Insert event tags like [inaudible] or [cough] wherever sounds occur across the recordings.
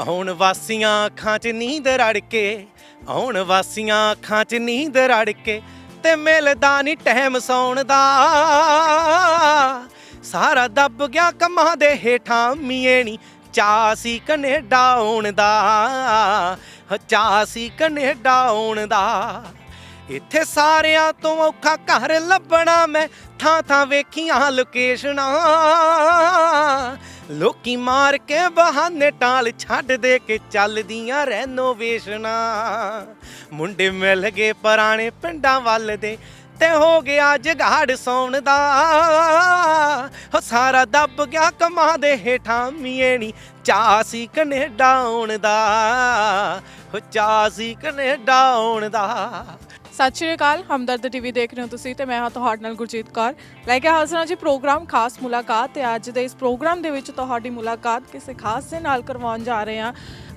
ਆਉਣ ਵਾਸੀਆਂ ਅੱਖਾਂ 'ਚ ਨੀਂਦ ਰੜ ਕੇ, ਆਉਣ ਵਾਸੀਆਂ ਅੱਖਾਂ 'ਚ ਨੀਂਦ ਰੜ ਕੇ, ਤੇ ਮਿਲਦਾ ਨਹੀਂ ਟਾਈਮ ਸੌਣ ਦਾ। ਸਾਰਾ ਦੱਬ ਗਿਆ ਕੰਮਾਂ ਦੇ ਹੇਠਾਂ ਮੀਏਣੀ ਚਾਅ ਸੀ ਕੈਨੇਡਾ ਆਉਣ ਦਾ। ਹ ਚਾਅ ਸੀ ਕੈਨੇਡਾ ਆਉਣ ਦਾ। ਇੱਥੇ ਸਾਰਿਆਂ ਤੋਂ ਔਖਾ ਘਰ ਲੱਭਣਾ ਮੈਂ ਥਾਂ ਥਾਂ ਵੇਖੀਆਂ ਲੋਕੇਸ਼ਨਾਂ। ਲੋਕੀ ਮਾਰ ਕੇ ਬਹਾਨੇ ਟਾਲ ਛੱਡ ਦੇ ਕੇ ਚੱਲਦੀਆਂ ਰੈਨੋਵੇਸ਼ਨਾਂ। ਮੁੰਡੇ ਮਿਲ ਗਏ ਪੁਰਾਣੇ ਪਿੰਡਾਂ ਵੱਲ ਦੇ, ਤੇ ਹੋ ਗਿਆ ਜਗਾੜ ਸੌਣ ਦਾ। ਹੋ ਸਾਰਾ ਦੱਬ ਗਿਆ ਕਮਾ ਦੇ ਹੇਠਾਂ ਮੀਏਣੀ ਚਾਅ ਸੀ ਕੈਨੇਡਾ ਆਉਣ ਦਾ। ਹੋ ਚਾਅ ਸੀ ਆਉਣ ਦਾ। ਸਤਿ ਸ਼੍ਰੀ ਅਕਾਲ, ਹਮਦਰਦ ਟੀਵੀ ਦੇਖ ਰਹੇ ਹੋ ਤੁਸੀਂ ਤੇ ਮੈਂ ਹਾਂ ਤੁਹਾਡੇ ਨਾਲ ਗੁਰਜੀਤ ਕੌਰ। ਲੈ ਕੇ ਹਾਜ਼ਰ ਹਾਂ ਜੀ ਪ੍ਰੋਗਰਾਮ, ਖਾਸ ਮੁਲਾਕਾਤ ਤੇ ਅੱਜ ਦੇ ਇਸ ਪ੍ਰੋਗਰਾਮ ਦੇ ਵਿੱਚ ਤੁਹਾਡੀ ਮੁਲਾਕਾਤ ਕਿਸੇ ਖਾਸ ਦੇ ਨਾਲ ਕਰਵਾਉਣ ਜਾ ਰਹੇ ਹਾਂ,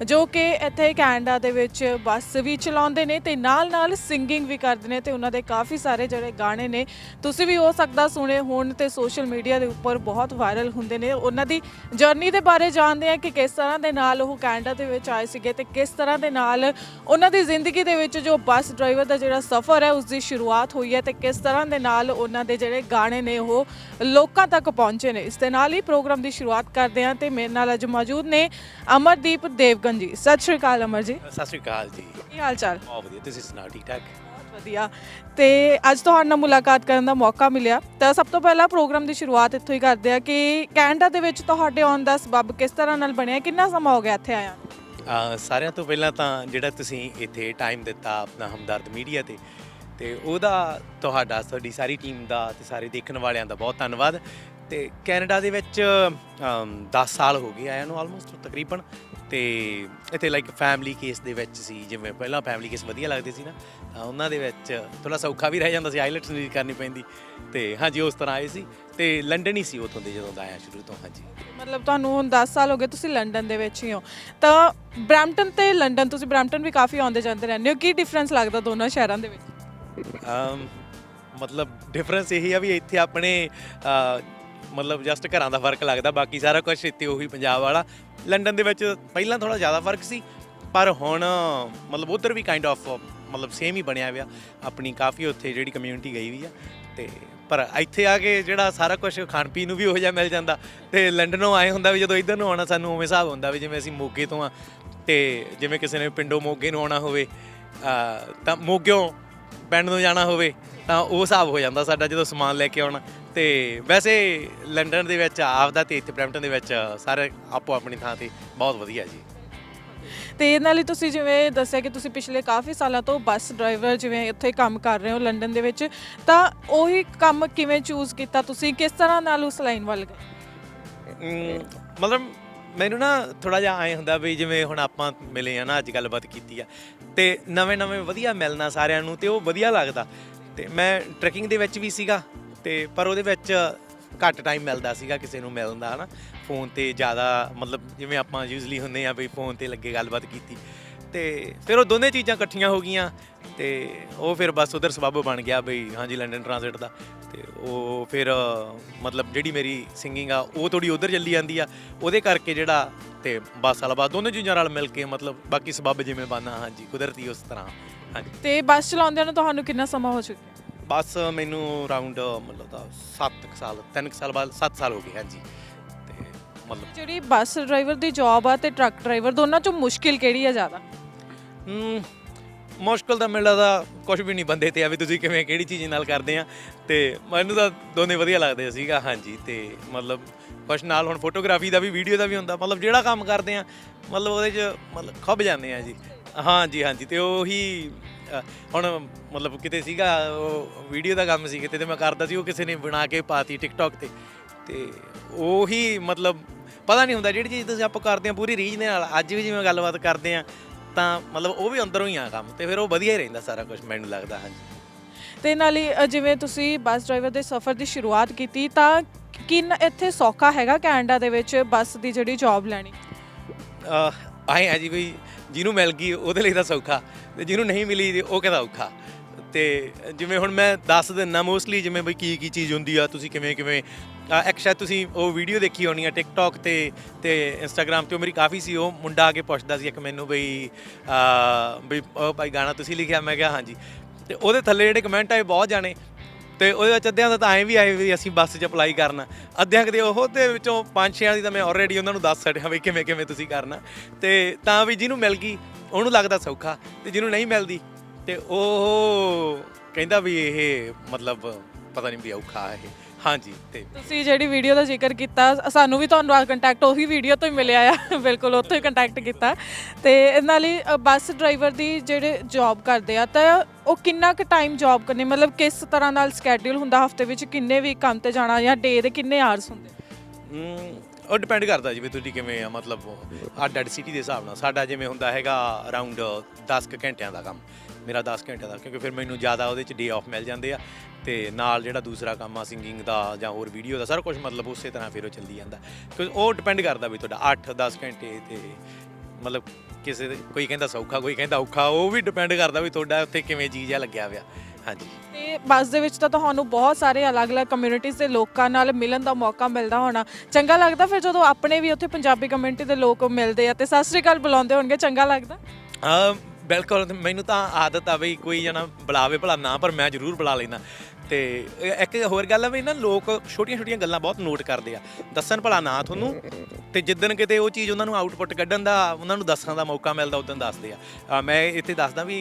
ਜੋ ਕਿ ਇੱਥੇ ਕੈਨੇਡਾ ਦੇ ਵਿੱਚ ਬੱਸ ਵੀ ਚਲਾਉਂਦੇ ਨੇ ਤੇ ਨਾਲ ਨਾਲ ਸਿੰਗਿੰਗ ਵੀ ਕਰਦੇ ਨੇ ਤੇ ਉਹਨਾਂ ਦੇ ਕਾਫੀ ਸਾਰੇ ਜਿਹੜੇ ਗਾਣੇ ਨੇ, ਤੁਸੀਂ ਵੀ ਹੋ ਸਕਦਾ ਸੁਣੇ ਹੋਣ ਤੇ ਸੋਸ਼ਲ ਮੀਡੀਆ ਦੇ ਉੱਪਰ ਬਹੁਤ ਵਾਇਰਲ ਹੁੰਦੇ ਨੇ। ਉਹਨਾਂ ਦੀ ਜਰਨੀ ਦੇ ਬਾਰੇ ਜਾਣਦੇ ਆ ਕਿ ਕਿਸ ਤਰ੍ਹਾਂ ਦੇ ਨਾਲ ਉਹ ਕੈਨੇਡਾ ਦੇ ਵਿੱਚ ਆਏ ਸੀਗੇ ਤੇ ਕਿਸ ਤਰ੍ਹਾਂ ਦੇ ਨਾਲ ਉਹਨਾਂ ਦੀ ਜ਼ਿੰਦਗੀ ਦੇ ਵਿੱਚ ਜੋ ਬੱਸ ਡਰਾਈਵਰ ਦਾ ਜਿਹੜਾ ਸਫ਼ਰ ਹੈ ਉਸ ਦੀ ਸ਼ੁਰੂਆਤ ਹੋਈ ਹੈ ਤੇ ਕਿਸ ਤਰ੍ਹਾਂ ਦੇ ਨਾਲ ਉਹਨਾਂ ਦੇ ਜਿਹੜੇ ਗਾਣੇ ਨੇ ਉਹ ਲੋਕਾਂ ਤੱਕ ਪਹੁੰਚੇ ਨੇ। ਇਸ ਦੇ ਨਾਲ ਹੀ ਪ੍ਰੋਗਰਾਮ ਦੀ ਸ਼ੁਰੂਆਤ ਕਰਦੇ ਹਾਂ ਤੇ ਮੇਰੇ ਨਾਲ ਅੱਜ ਮੌਜੂਦ ਨੇ ਅਮਰਦੀਪ ਦੇਵਗਨ ਜੀ। ਸਤਿ ਸ਼੍ਰੀ ਅਕਾਲ ਅਮਰ ਜੀ। ਸਤਿ ਸ਼੍ਰੀ ਅਕਾਲ ਜੀ। ਕੀ ਹਾਲ ਚਾਲ? ਬਹੁਤ ਵਧੀਆ। ਤੁਸੀਂ ਸੁਣਾਓ ਠੀਕ ਠਾਕ? ਬਹੁਤ ਵਧੀਆ। ਤੇ ਅੱਜ ਤੁਹਾਡੇ ਨਾਲ ਮੁਲਾਕਾਤ ਕਰਨ ਦਾ ਮੌਕਾ ਮਿਲਿਆ। ਤਾਂ ਸਭ ਤੋਂ ਪਹਿਲਾਂ ਪ੍ਰੋਗਰਾਮ ਦੀ ਸ਼ੁਰੂਆਤ ਇੱਥੋਂ ਹੀ ਕਰਦੇ ਆ ਕਿ ਕੈਨੇਡਾ ਦੇ ਵਿੱਚ ਤੁਹਾਡੇ ਆਉਣ ਦਾ ਸਬਬ ਕਿਸ ਤਰ੍ਹਾਂ ਨਾਲ ਬਣਿਆ ਕਿੰਨਾ ਸਮਾਂ ਹੋ ਗਿਆ ਇੱਥੇ ਆਇਆ ਸਾਰਿਆਂ ਤੋਂ ਪਹਿਲਾਂ ਤਾਂ ਜਿਹੜਾ ਤੁਸੀਂ ਇੱਥੇ ਟਾਈਮ ਦਿੱਤਾ ਆਪਣਾ ਹਮਦਰਦ ਮੀਡੀਆ ਤੇ ਤੇ ਉਹਦਾ ਤੁਹਾਡਾ, ਤੁਹਾਡੀ ਸਾਰੀ ਟੀਮ ਦਾ ਤੇ ਸਾਰੇ ਦੇਖਣ ਵਾਲਿਆਂ ਦਾ ਬਹੁਤ ਧੰਨਵਾਦ। ਤੇ ਕੈਨੇਡਾ ਦੇ ਵਿੱਚ 10 ਸਾਲ ਹੋ ਗਏ ਆਇਆਂ ਨੂੰ ਆਲਮੋਸਟ ਤਕਰੀਬਨ, ਤੇ ਇੱਥੇ ਲਾਈਕ ਫੈਮਿਲੀ ਕੇਸ ਦੇ ਵਿੱਚ ਸੀ, ਜਿਵੇਂ ਪਹਿਲਾਂ ਫੈਮਿਲੀ ਕੇਸ ਵਧੀਆ ਲੱਗਦੇ ਸੀ ਨਾ ਉਹਨਾਂ ਦੇ ਵਿੱਚ ਥੋੜਾ ਸੌਖਾ ਵੀ ਰਹਿ ਜਾਂਦਾ ਸੀ ਆਈਲੈਟਸ ਨਹੀਂ ਕਰਨੀ ਪੈਂਦੀ। ਤੇ ਹਾਂਜੀ ਉਸ ਤਰ੍ਹਾਂ ਆਏ ਸੀ ਤੇ ਲੰਡਨ ਹੀ ਸੀ ਉਥੋਂ ਦੇ ਜਦੋਂ ਦਾ ਆਇਆ ਸ਼ੁਰੂ ਤੋਂ ਹਾਂਜੀ। ਮਤਲਬ ਤੁਹਾਨੂੰ ਹੁਣ 10 ਸਾਲ ਹੋ ਗਏ ਤੁਸੀਂ ਲੰਡਨ ਦੇ ਵਿੱਚ ਹੀ ਹੋ। ਤਾਂ ਬ੍ਰੈਂਪਟਨ ਤੇ ਲੰਡਨ ਤੁਸੀਂ ਬ੍ਰੈਂਪਟਨ ਵੀ ਕਾਫੀ ਆਉਂਦੇ ਜਾਂਦੇ ਰਹਿੰਦੇ ਹੋ। ਕੀ ਡਿਫਰੈਂਸ ਲੱਗਦਾ ਦੋਨਾਂ ਸ਼ਹਿਰਾਂ ਦੇ ਵਿੱਚ? ਅਮ ਮਤਲਬ ਡਿਫਰੈਂਸ ਇਹ ਆ ਵੀ ਇੱਥੇ ਆਪਣੇ ਮਤਲਬ ਜਸਟ ਘਰਾਂ ਦਾ ਫ਼ਰਕ ਲੱਗਦਾ ਬਾਕੀ ਸਾਰਾ ਕੁਝ ਇੱਥੇ ਉਹੀ ਪੰਜਾਬ ਵਾਲਾ। ਲੰਡਨ ਦੇ ਵਿੱਚ ਪਹਿਲਾਂ ਥੋੜਾ ਜ਼ਿਆਦਾ ਫ਼ਰਕ ਸੀ ਪਰ ਹੁਣ ਮਤਲਬ ਉਧਰ ਵੀ ਕਾਈਂਡ ਆਫ ਮਤਲਬ ਸੇਮ ਹੀ ਬਣਿਆ ਹੋਇਆ। ਆਪਣੀ ਕਾਫੀ ਉੱਥੇ ਜਿਹੜੀ ਕਮਿਊਨਿਟੀ ਗਈ ਵੀ ਆ ਤੇ ਪਰ ਇੱਥੇ ਆ ਕੇ ਜਿਹੜਾ ਸਾਰਾ ਕੁਝ ਖਾਣ ਪੀਣ ਨੂੰ ਵੀ ਉਹੋ ਜਿਹਾ ਮਿਲ ਜਾਂਦਾ ਤੇ ਲੰਡਨੋਂ ਆਏ ਹੁੰਦਾ ਵੀ ਜਦੋਂ ਇੱਧਰ ਨੂੰ ਆਉਣਾ ਸਾਨੂੰ ਉਵੇਂ ਹਿਸਾਬ ਹੁੰਦਾ ਵੀ ਜਿਵੇਂ ਅਸੀਂ ਮੋਗੇ ਤੋਂ ਆ ਤੇ ਜਿਵੇਂ ਕਿਸੇ ਨੇ ਪਿੰਡੋਂ ਮੋਗੇ ਨੂੰ ਆਉਣਾ ਹੋਵੇ ਤਾਂ ਮੋਗਿਓਂ ਪਿੰਡ ਨੂੰ ਜਾਣਾ ਹੋਵੇ, ਤਾਂ ਉਹ ਹਿਸਾਬ ਹੋ ਜਾਂਦਾ ਸਾਡਾ ਜਦੋਂ ਸਮਾਨ ਲੈ ਕੇ ਆਉਣਾ। ਤੇ ਵੈਸੇ ਲੰਡਨ ਦੇ ਵਿੱਚ, ਆਪਦਾ ਤੇ ਇੱਥੇ ਬ੍ਰੈਂਪਟਨ ਦੇ ਵਿੱਚ ਸਾਰੇ ਆਪੋ ਆਪਣੀ ਥਾਂ ਤੇ ਬਹੁਤ ਵਧੀਆ ਜੀ। ਤੇ ਇਹ ਨਾਲ ਤੁਸੀਂ ਜਿਵੇਂ ਦੱਸਿਆ ਕਿ ਤੁਸੀਂ ਪਿਛਲੇ ਕਾਫੀ ਸਾਲਾਂ ਤੋਂ ਬੱਸ ਡਰਾਈਵਰ ਜਿਵੇਂ ਇੱਥੇ ਕੰਮ ਕਰ ਰਹੇ ਹੋ ਲੰਡਨ ਦੇ ਵਿੱਚ, ਤਾਂ ਉਹੀ ਕੰਮ ਕਿਵੇਂ ਚੂਜ਼ ਕੀਤਾ ਤੁਸੀਂ? ਕਿਸ ਤਰ੍ਹਾਂ ਨਾਲ ਉਸ ਲਾਈਨ ਵੱਲ ਗਏ? ਮਤਲਬ ਮੈਨੂੰ ਨਾ ਥੋੜਾ ਜਿਹਾ ਐ ਹੁੰਦਾ ਵੀ ਜਿਵੇਂ ਹੁਣ ਆਪਾਂ ਮਿਲੇ ਆ ਨਾ, ਅੱਜ ਗੱਲਬਾਤ ਕੀਤੀ ਆ, ਤੇ ਨਵੇਂ ਨਵੇਂ ਵਧੀਆ ਮਿਲਣਾ ਸਾਰਿਆਂ ਨੂੰ ਤੇ ਉਹ ਵਧੀਆ ਲੱਗਦਾ। ਤੇ ਮੈਂ ਟਰੈਕਿੰਗ ਦੇ ਵਿੱਚ ਵੀ ਸੀਗਾ, ਤੇ ਪਰ ਉਹਦੇ ਵਿੱਚ ਘੱਟ ਟਾਈਮ ਮਿਲਦਾ ਸੀਗਾ ਕਿਸੇ ਨੂੰ ਮਿਲਣ ਦਾ, ਹਨਾ? ਫੋਨ ਤੇ ਜ਼ਿਆਦਾ ਮਤਲਬ ਜਿਵੇਂ ਆਪਾਂ ਯੂਜ਼ਲੀ ਹੁੰਦੇ ਆ ਵੀ ਫੋਨ ਤੇ ਲੱਗੇ ਗੱਲਬਾਤ ਕੀਤੀ। ਤੇ ਫਿਰ ਉਹ ਦੋਨੇ ਚੀਜ਼ਾਂ ਇਕੱਠੀਆਂ ਹੋ ਗਈਆਂ ਤੇ ਉਹ ਫਿਰ ਬਸ ਉਧਰ ਸਬੱਬ ਬਣ ਗਿਆ ਬਈ ਹਾਂਜੀ ਲੰਡਨ ਟ੍ਰਾਂਜ਼ਿਟ ਦਾ। ਤੇ ਉਹ ਫਿਰ ਮਤਲਬ ਜਿਹੜੀ ਮੇਰੀ ਸਿੰਗਿੰਗ ਆ ਉਹ ਥੋੜੀ ਉਧਰ ਚੱਲੀ ਜਾਂਦੀ ਆ। ਉਹਦੇ ਕਰਕੇ ਜਿਹੜਾ ਤੇ ਬਸ ਵਾਲਾ ਬਾਅਦ ਦੋਨੇ ਚੀਜ਼ਾਂ ਨਾਲ ਮਿਲ ਕੇ ਮਤਲਬ ਬਾਕੀ ਸਬੱਬ ਜਿਵੇਂ ਬਣਨਾ ਹਾਂਜੀ ਕੁਦਰਤੀ ਉਸ ਤਰ੍ਹਾਂ ਹਾਂਜੀ। ਤੇ ਬੱਸ ਚਲਾਉਂਦਿਆਂ ਨੂੰ ਤੁਹਾਨੂੰ ਕਿੰਨਾ ਸਮਾਂ ਹੋ ਚੁੱਕਿਆ? ਬਸ ਮੈਨੂੰ ਅਰਾਊਂਡ ਮਤਲਬ ਦਾ 7 ਸਾਲ 3 ਸਾਲ ਬਾਅਦ 7 ਸਾਲ ਹੋ ਗਏ ਹਾਂਜੀ। ਮਤਲਬ ਜਿਹੜੀ ਬੱਸ ਡਰਾਈਵਰ ਦੀ ਜੌਬ ਆ ਤੇ ਟਰੱਕ ਡਰਾਈਵਰ ਦੋਨਾਂ ਚੋਂ ਮੁਸ਼ਕਿਲ ਕਿਹੜੀ ਆ ਜ਼ਿਆਦਾ? ਹਮ, ਮੁਸ਼ਕਲ ਤਾਂ ਮੈਨੂੰ ਲੱਗਦਾ ਕੁਝ ਵੀ ਨਹੀਂ ਬੰਦੇ ਤੇ ਆ ਵੀ ਤੁਸੀਂ ਕਿਵੇਂ ਕਿਹੜੀ ਚੀਜ਼ ਨਾਲ ਕਰਦੇ ਆ। ਤੇ ਮੈਨੂੰ ਤਾਂ ਦੋਨੇ ਵਧੀਆ ਲੱਗਦੇ ਸੀਗਾ ਹਾਂਜੀ ਤੇ ਮਤਲਬ ਕੁਛ ਨਾਲ ਹੁਣ ਫੋਟੋਗ੍ਰਾਫੀ ਦਾ ਵੀ ਵੀਡੀਓ ਦਾ ਵੀ ਹੁੰਦਾ ਮਤਲਬ ਜਿਹੜਾ ਕੰਮ ਕਰਦੇ ਆ ਮਤਲਬ ਉਹਦੇ 'ਚ ਮਤਲਬ ਖੁੱਭ ਜਾਂਦੇ ਆ ਜੀ। ਹਾਂਜੀ ਹਾਂਜੀ ਤੇ ਉਹੀ ਹੁਣ ਮਤਲਬ ਕਿਤੇ ਸੀਗਾ ਉਹ ਵੀਡੀਓ ਦਾ ਕੰਮ ਸੀ ਕਿਤੇ ਤੇ ਮੈਂ ਕਰਦਾ ਸੀ ਉਹ ਕਿਸੇ ਨੇ ਬਣਾ ਕੇ ਪਾਤੀ ਟਿਕਟੌਕ ਤੇ। ਤੇ ਉਹੀ ਮਤਲਬ ਪਤਾ ਨਹੀਂ ਹੁੰਦਾ ਜਿਹੜੀ ਚੀਜ਼ ਤੁਸੀਂ ਆਪਾਂ ਕਰਦੇ ਆ ਪੂਰੀ ਰੀਝ ਦੇ ਨਾਲ ਅੱਜ ਵੀ ਜਿਵੇਂ ਗੱਲਬਾਤ ਕਰਦੇ ਆ ਤਾਂ ਮਤਲਬ ਉਹ ਵੀ ਅੰਦਰੋਂ ਹੀ ਆ ਕੰਮ ਤੇ ਫਿਰ ਉਹ ਵਧੀਆ ਹੀ ਰਹਿੰਦਾ ਸਾਰਾ ਕੁਝ ਮੈਨੂੰ ਲੱਗਦਾ ਹਾਂਜੀ। ਤੇ ਨਾਲ ਹੀ ਜਿਵੇਂ ਤੁਸੀਂ ਬੱਸ ਡਰਾਈਵਰ ਦੇ ਸਫ਼ਰ ਦੀ ਸ਼ੁਰੂਆਤ ਕੀਤੀ ਤਾਂ ਕਿੰਨ ਇੱਥੇ ਸੌਖਾ ਹੈਗਾ ਕੈਨੇਡਾ ਦੇ ਵਿੱਚ ਬੱਸ ਦੀ ਜਿਹੜੀ ਜੌਬ ਲੈਣੀ? ਆਏ ਆ ਜੀ ਵੀ ਜਿਹਨੂੰ ਮਿਲ ਗਈ ਉਹਦੇ ਲਈ ਤਾਂ ਸੌਖਾ ਤੇ ਜਿਹਨੂੰ ਨਹੀਂ ਮਿਲੀ ਉਹ ਕਹਿੰਦਾ ਔਖਾ। ਤੇ ਜਿਵੇਂ ਹੁਣ ਮੈਂ ਦੱਸ ਦਿੰਨਾ ਮੋਸਟਲੀ ਜਿਵੇਂ ਬਈ ਕੀ ਕੀ ਚੀਜ਼ ਹੁੰਦੀ ਆ, ਤੁਸੀਂ ਕਿਵੇਂ ਕਿਵੇਂ ਇੱਕ ਸ਼ਾਇਦ ਤੁਸੀਂ ਉਹ ਵੀਡੀਓ ਦੇਖੀ ਹੋਣੀ ਆ ਟਿਕਟੌਕ ਤੇ ਤੇ ਇੰਸਟਾਗ੍ਰam ਤੇ, ਉਹ ਮੇਰੀ ਕਾਫੀ ਸੀ, ਉਹ ਮੁੰਡਾ ਆ ਕੇ ਪੁੱਛਦਾ ਸੀ ਇੱਕ ਮੈਨੂੰ ਬਈ ਬਈ, ਉਹ ਭਾਈ ਗਾਣਾ ਤੁਸੀਂ ਲਿਖਿਆ, ਮੈਂ ਕਿਹਾ ਹਾਂਜੀ। ਤੇ ਉਹਦੇ ਥੱਲੇ ਜਿਹੜੇ ਕਮੈਂਟ ਆਏ ਬਹੁਤ ਜਾਣੇ, ਤੇ ਉਹਦੇ ਵਿੱਚ ਅੱਧਿਆਂ ਦਾ ਤਾਂ ਐਂ ਵੀ ਆਏ ਵੀ ਅਸੀਂ ਬੱਸ 'ਚ ਅਪਲਾਈ ਕਰਨਾ। ਅੱਧਿਆਂ ਕਦੇ ਉਹ ਦੇ ਵਿੱਚੋਂ ਪੰਜ ਛੇ ਦੀ ਤਾਂ ਮੈਂ ਆਲਰੇਡੀ ਉਹਨਾਂ ਨੂੰ ਦੱਸ ਛੱਡਿਆ ਵੀ ਕਿਵੇਂ ਕਿਵੇਂ ਤੁਸੀਂ ਕਰਨਾ। ਤੇ ਤਾਂ ਵੀ ਜਿਹਨੂੰ ਮਿਲ ਗਈ, ਉਹਨੂੰ ਲੱਗਦਾ ਸੌਖਾ, ਤੇ ਜਿਹਨੂੰ ਨਹੀਂ ਮਿਲਦੀ ਤੇ ਉਹ ਕਹਿੰਦਾ ਵੀ ਇਹ ਮਤਲਬ ਪਤਾ ਨਹੀਂ ਵੀ ਔਖਾ ਇਹ। ਹਾਂਜੀ ਤੇ ਤੁਸੀਂ ਜਿਹੜੀ ਵੀਡੀਓ ਦਾ ਜ਼ਿਕਰ ਕੀਤਾ ਸਾਨੂੰ ਵੀ ਤੁਹਾਨੂੰ ਕੰਟੈਕਟ ਉਹੀ ਵੀਡੀਓ ਤੋਂ ਹੀ ਮਿਲਿਆ ਆ। [laughs] ਬਿਲਕੁਲ ਉੱਥੋਂ ਹੀ ਕੰਟੈਕਟ ਕੀਤਾ। ਤੇ ਇਹ ਨਾਲ ਹੀ ਅ, ਬੱਸ ਡਰਾਈਵਰ ਦੀ ਜਿਹੜੇ ਜੌਬ ਕਰਦੇ ਆ ਤਾਂ ਉਹ ਕਿੰਨਾ ਕੁ ਟਾਈਮ ਜੌਬ ਕਰਨੀ ਮਤਲਬ ਕਿਸ ਤਰ੍ਹਾਂ ਨਾਲ ਸਕੇਡਿਊਲ ਹੁੰਦਾ ਹਫ਼ਤੇ ਵਿੱਚ ਕਿੰਨੇ ਵੀ ਕੰਮ ਤੇ ਜਾਣਾ ਜਾਂ ਡੇ ਦੇ ਕਿੰਨੇ ਆਵਰਸ ਹੁੰਦੇ? ਹਮ, ਉਹ ਡਿਪੈਂਡ ਕਰਦਾ ਜਿਵੇਂ ਤੁਸੀਂ ਕਿਵੇਂ ਆ ਮਤਲਬ ਅੱਡ ਅੱਡ ਸਿਟੀ ਦੇ ਹਿਸਾਬ ਨਾਲ ਸਾਡਾ ਜਿਵੇਂ ਹੁੰਦਾ ਹੈਗਾ ਅਰਾਊਂਡ 10 ਕੁ ਘੰਟਿਆਂ ਦਾ ਕੰਮ। ਮੇਰਾ 10 ਘੰਟਿਆਂ ਦਾ ਕਿਉਂਕਿ ਫਿਰ ਮੈਨੂੰ ਜ਼ਿਆਦਾ ਉਹਦੇ ਚ ਡੇ ਆਫ ਮਿਲ ਜਾਂਦੇ ਆ ਤੇ ਨਾਲ ਜਿਹੜਾ ਦੂਸਰਾ ਕੰਮ ਆ ਸਿੰਗਿੰਗ ਦਾ ਜਾਂ ਹੋਰ ਵੀਡੀਓ ਦਾ ਸਾਰਾ ਕੁਝ ਮਤਲਬ ਉਸੇ ਤਰ੍ਹਾਂ ਫਿਰ ਉਹ ਚੱਲੀ ਜਾਂਦਾ। ਕਿਉਂਕਿ ਉਹ ਡਿਪੈਂਡ ਕਰਦਾ ਵੀ ਤੁਹਾਡਾ 8-10 ਘੰਟੇ ਤੇ ਮਤਲਬ ਕਿਸੇ ਦੇ ਕੋਈ ਕਹਿੰਦਾ ਸੌਖਾ ਕੋਈ ਕਹਿੰਦਾ ਔਖਾ ਉਹ ਵੀ ਡਿਪੈਂਡ ਕਰਦਾ ਵੀ ਤੁਹਾਡਾ ਉੱਥੇ ਕਿਵੇਂ ਚੀਜ਼ ਆ ਲੱਗਿਆ ਹੋਇਆ। ਹਾਂਜੀ। ਤੇ ਬੱਸ ਦੇ ਵਿੱਚ ਤਾਂ ਤੁਹਾਨੂੰ ਬਹੁਤ ਸਾਰੇ ਅਲੱਗ-ਅਲੱਗ ਕਮਿਊਨਿਟੀਜ਼ ਦੇ ਲੋਕਾਂ ਨਾਲ ਮਿਲਣ ਦਾ ਮੌਕਾ ਮਿਲਦਾ ਹੋਣਾ। ਚੰਗਾ ਲੱਗਦਾ ਫਿਰ ਜਦੋਂ ਆਪਣੇ ਵੀ ਉੱਥੇ ਪੰਜਾਬੀ ਕਮਿਊਨਿਟੀ ਦੇ ਲੋਕ ਮਿਲਦੇ ਆ ਤੇ ਸਤਿ ਸ੍ਰੀ ਅਕਾਲ ਬੁਲਾਉਂਦੇ ਹੋਣਗੇ ਚੰਗਾ ਲੱਗਦਾ? ਬਿਲਕੁਲ, ਮੈਨੂੰ ਤਾਂ ਆਦਤ ਆ ਬਈ ਕੋਈ ਜਣਾ ਬੁਲਾਵੇ ਭਲਾ ਨਾ, ਪਰ ਮੈਂ ਜ਼ਰੂਰ ਬੁਲਾ ਲੈਂਦਾ। ਤੇ ਇੱਕ ਹੋਰ ਗੱਲ ਆ ਵੀ ਨਾ, ਲੋਕ ਛੋਟੀਆਂ ਛੋਟੀਆਂ ਗੱਲਾਂ ਬਹੁਤ ਨੋਟ ਕਰਦੇ ਆ। ਦੱਸਣ ਭਲਾ ਨਾ ਤੁਹਾਨੂੰ, ਤੇ ਜਿੱਦਣ ਕਿਤੇ ਉਹ ਚੀਜ਼ ਉਹਨਾਂ ਨੂੰ ਆਊਟਪੁੱਟ ਕੱਢਣ ਦਾ, ਉਹਨਾਂ ਨੂੰ ਦੱਸਣ ਦਾ ਮੌਕਾ ਮਿਲਦਾ ਉਦੋਂ ਦੱਸਦੇ ਆ। ਮੈਂ ਇੱਥੇ ਦੱਸਦਾ ਵੀ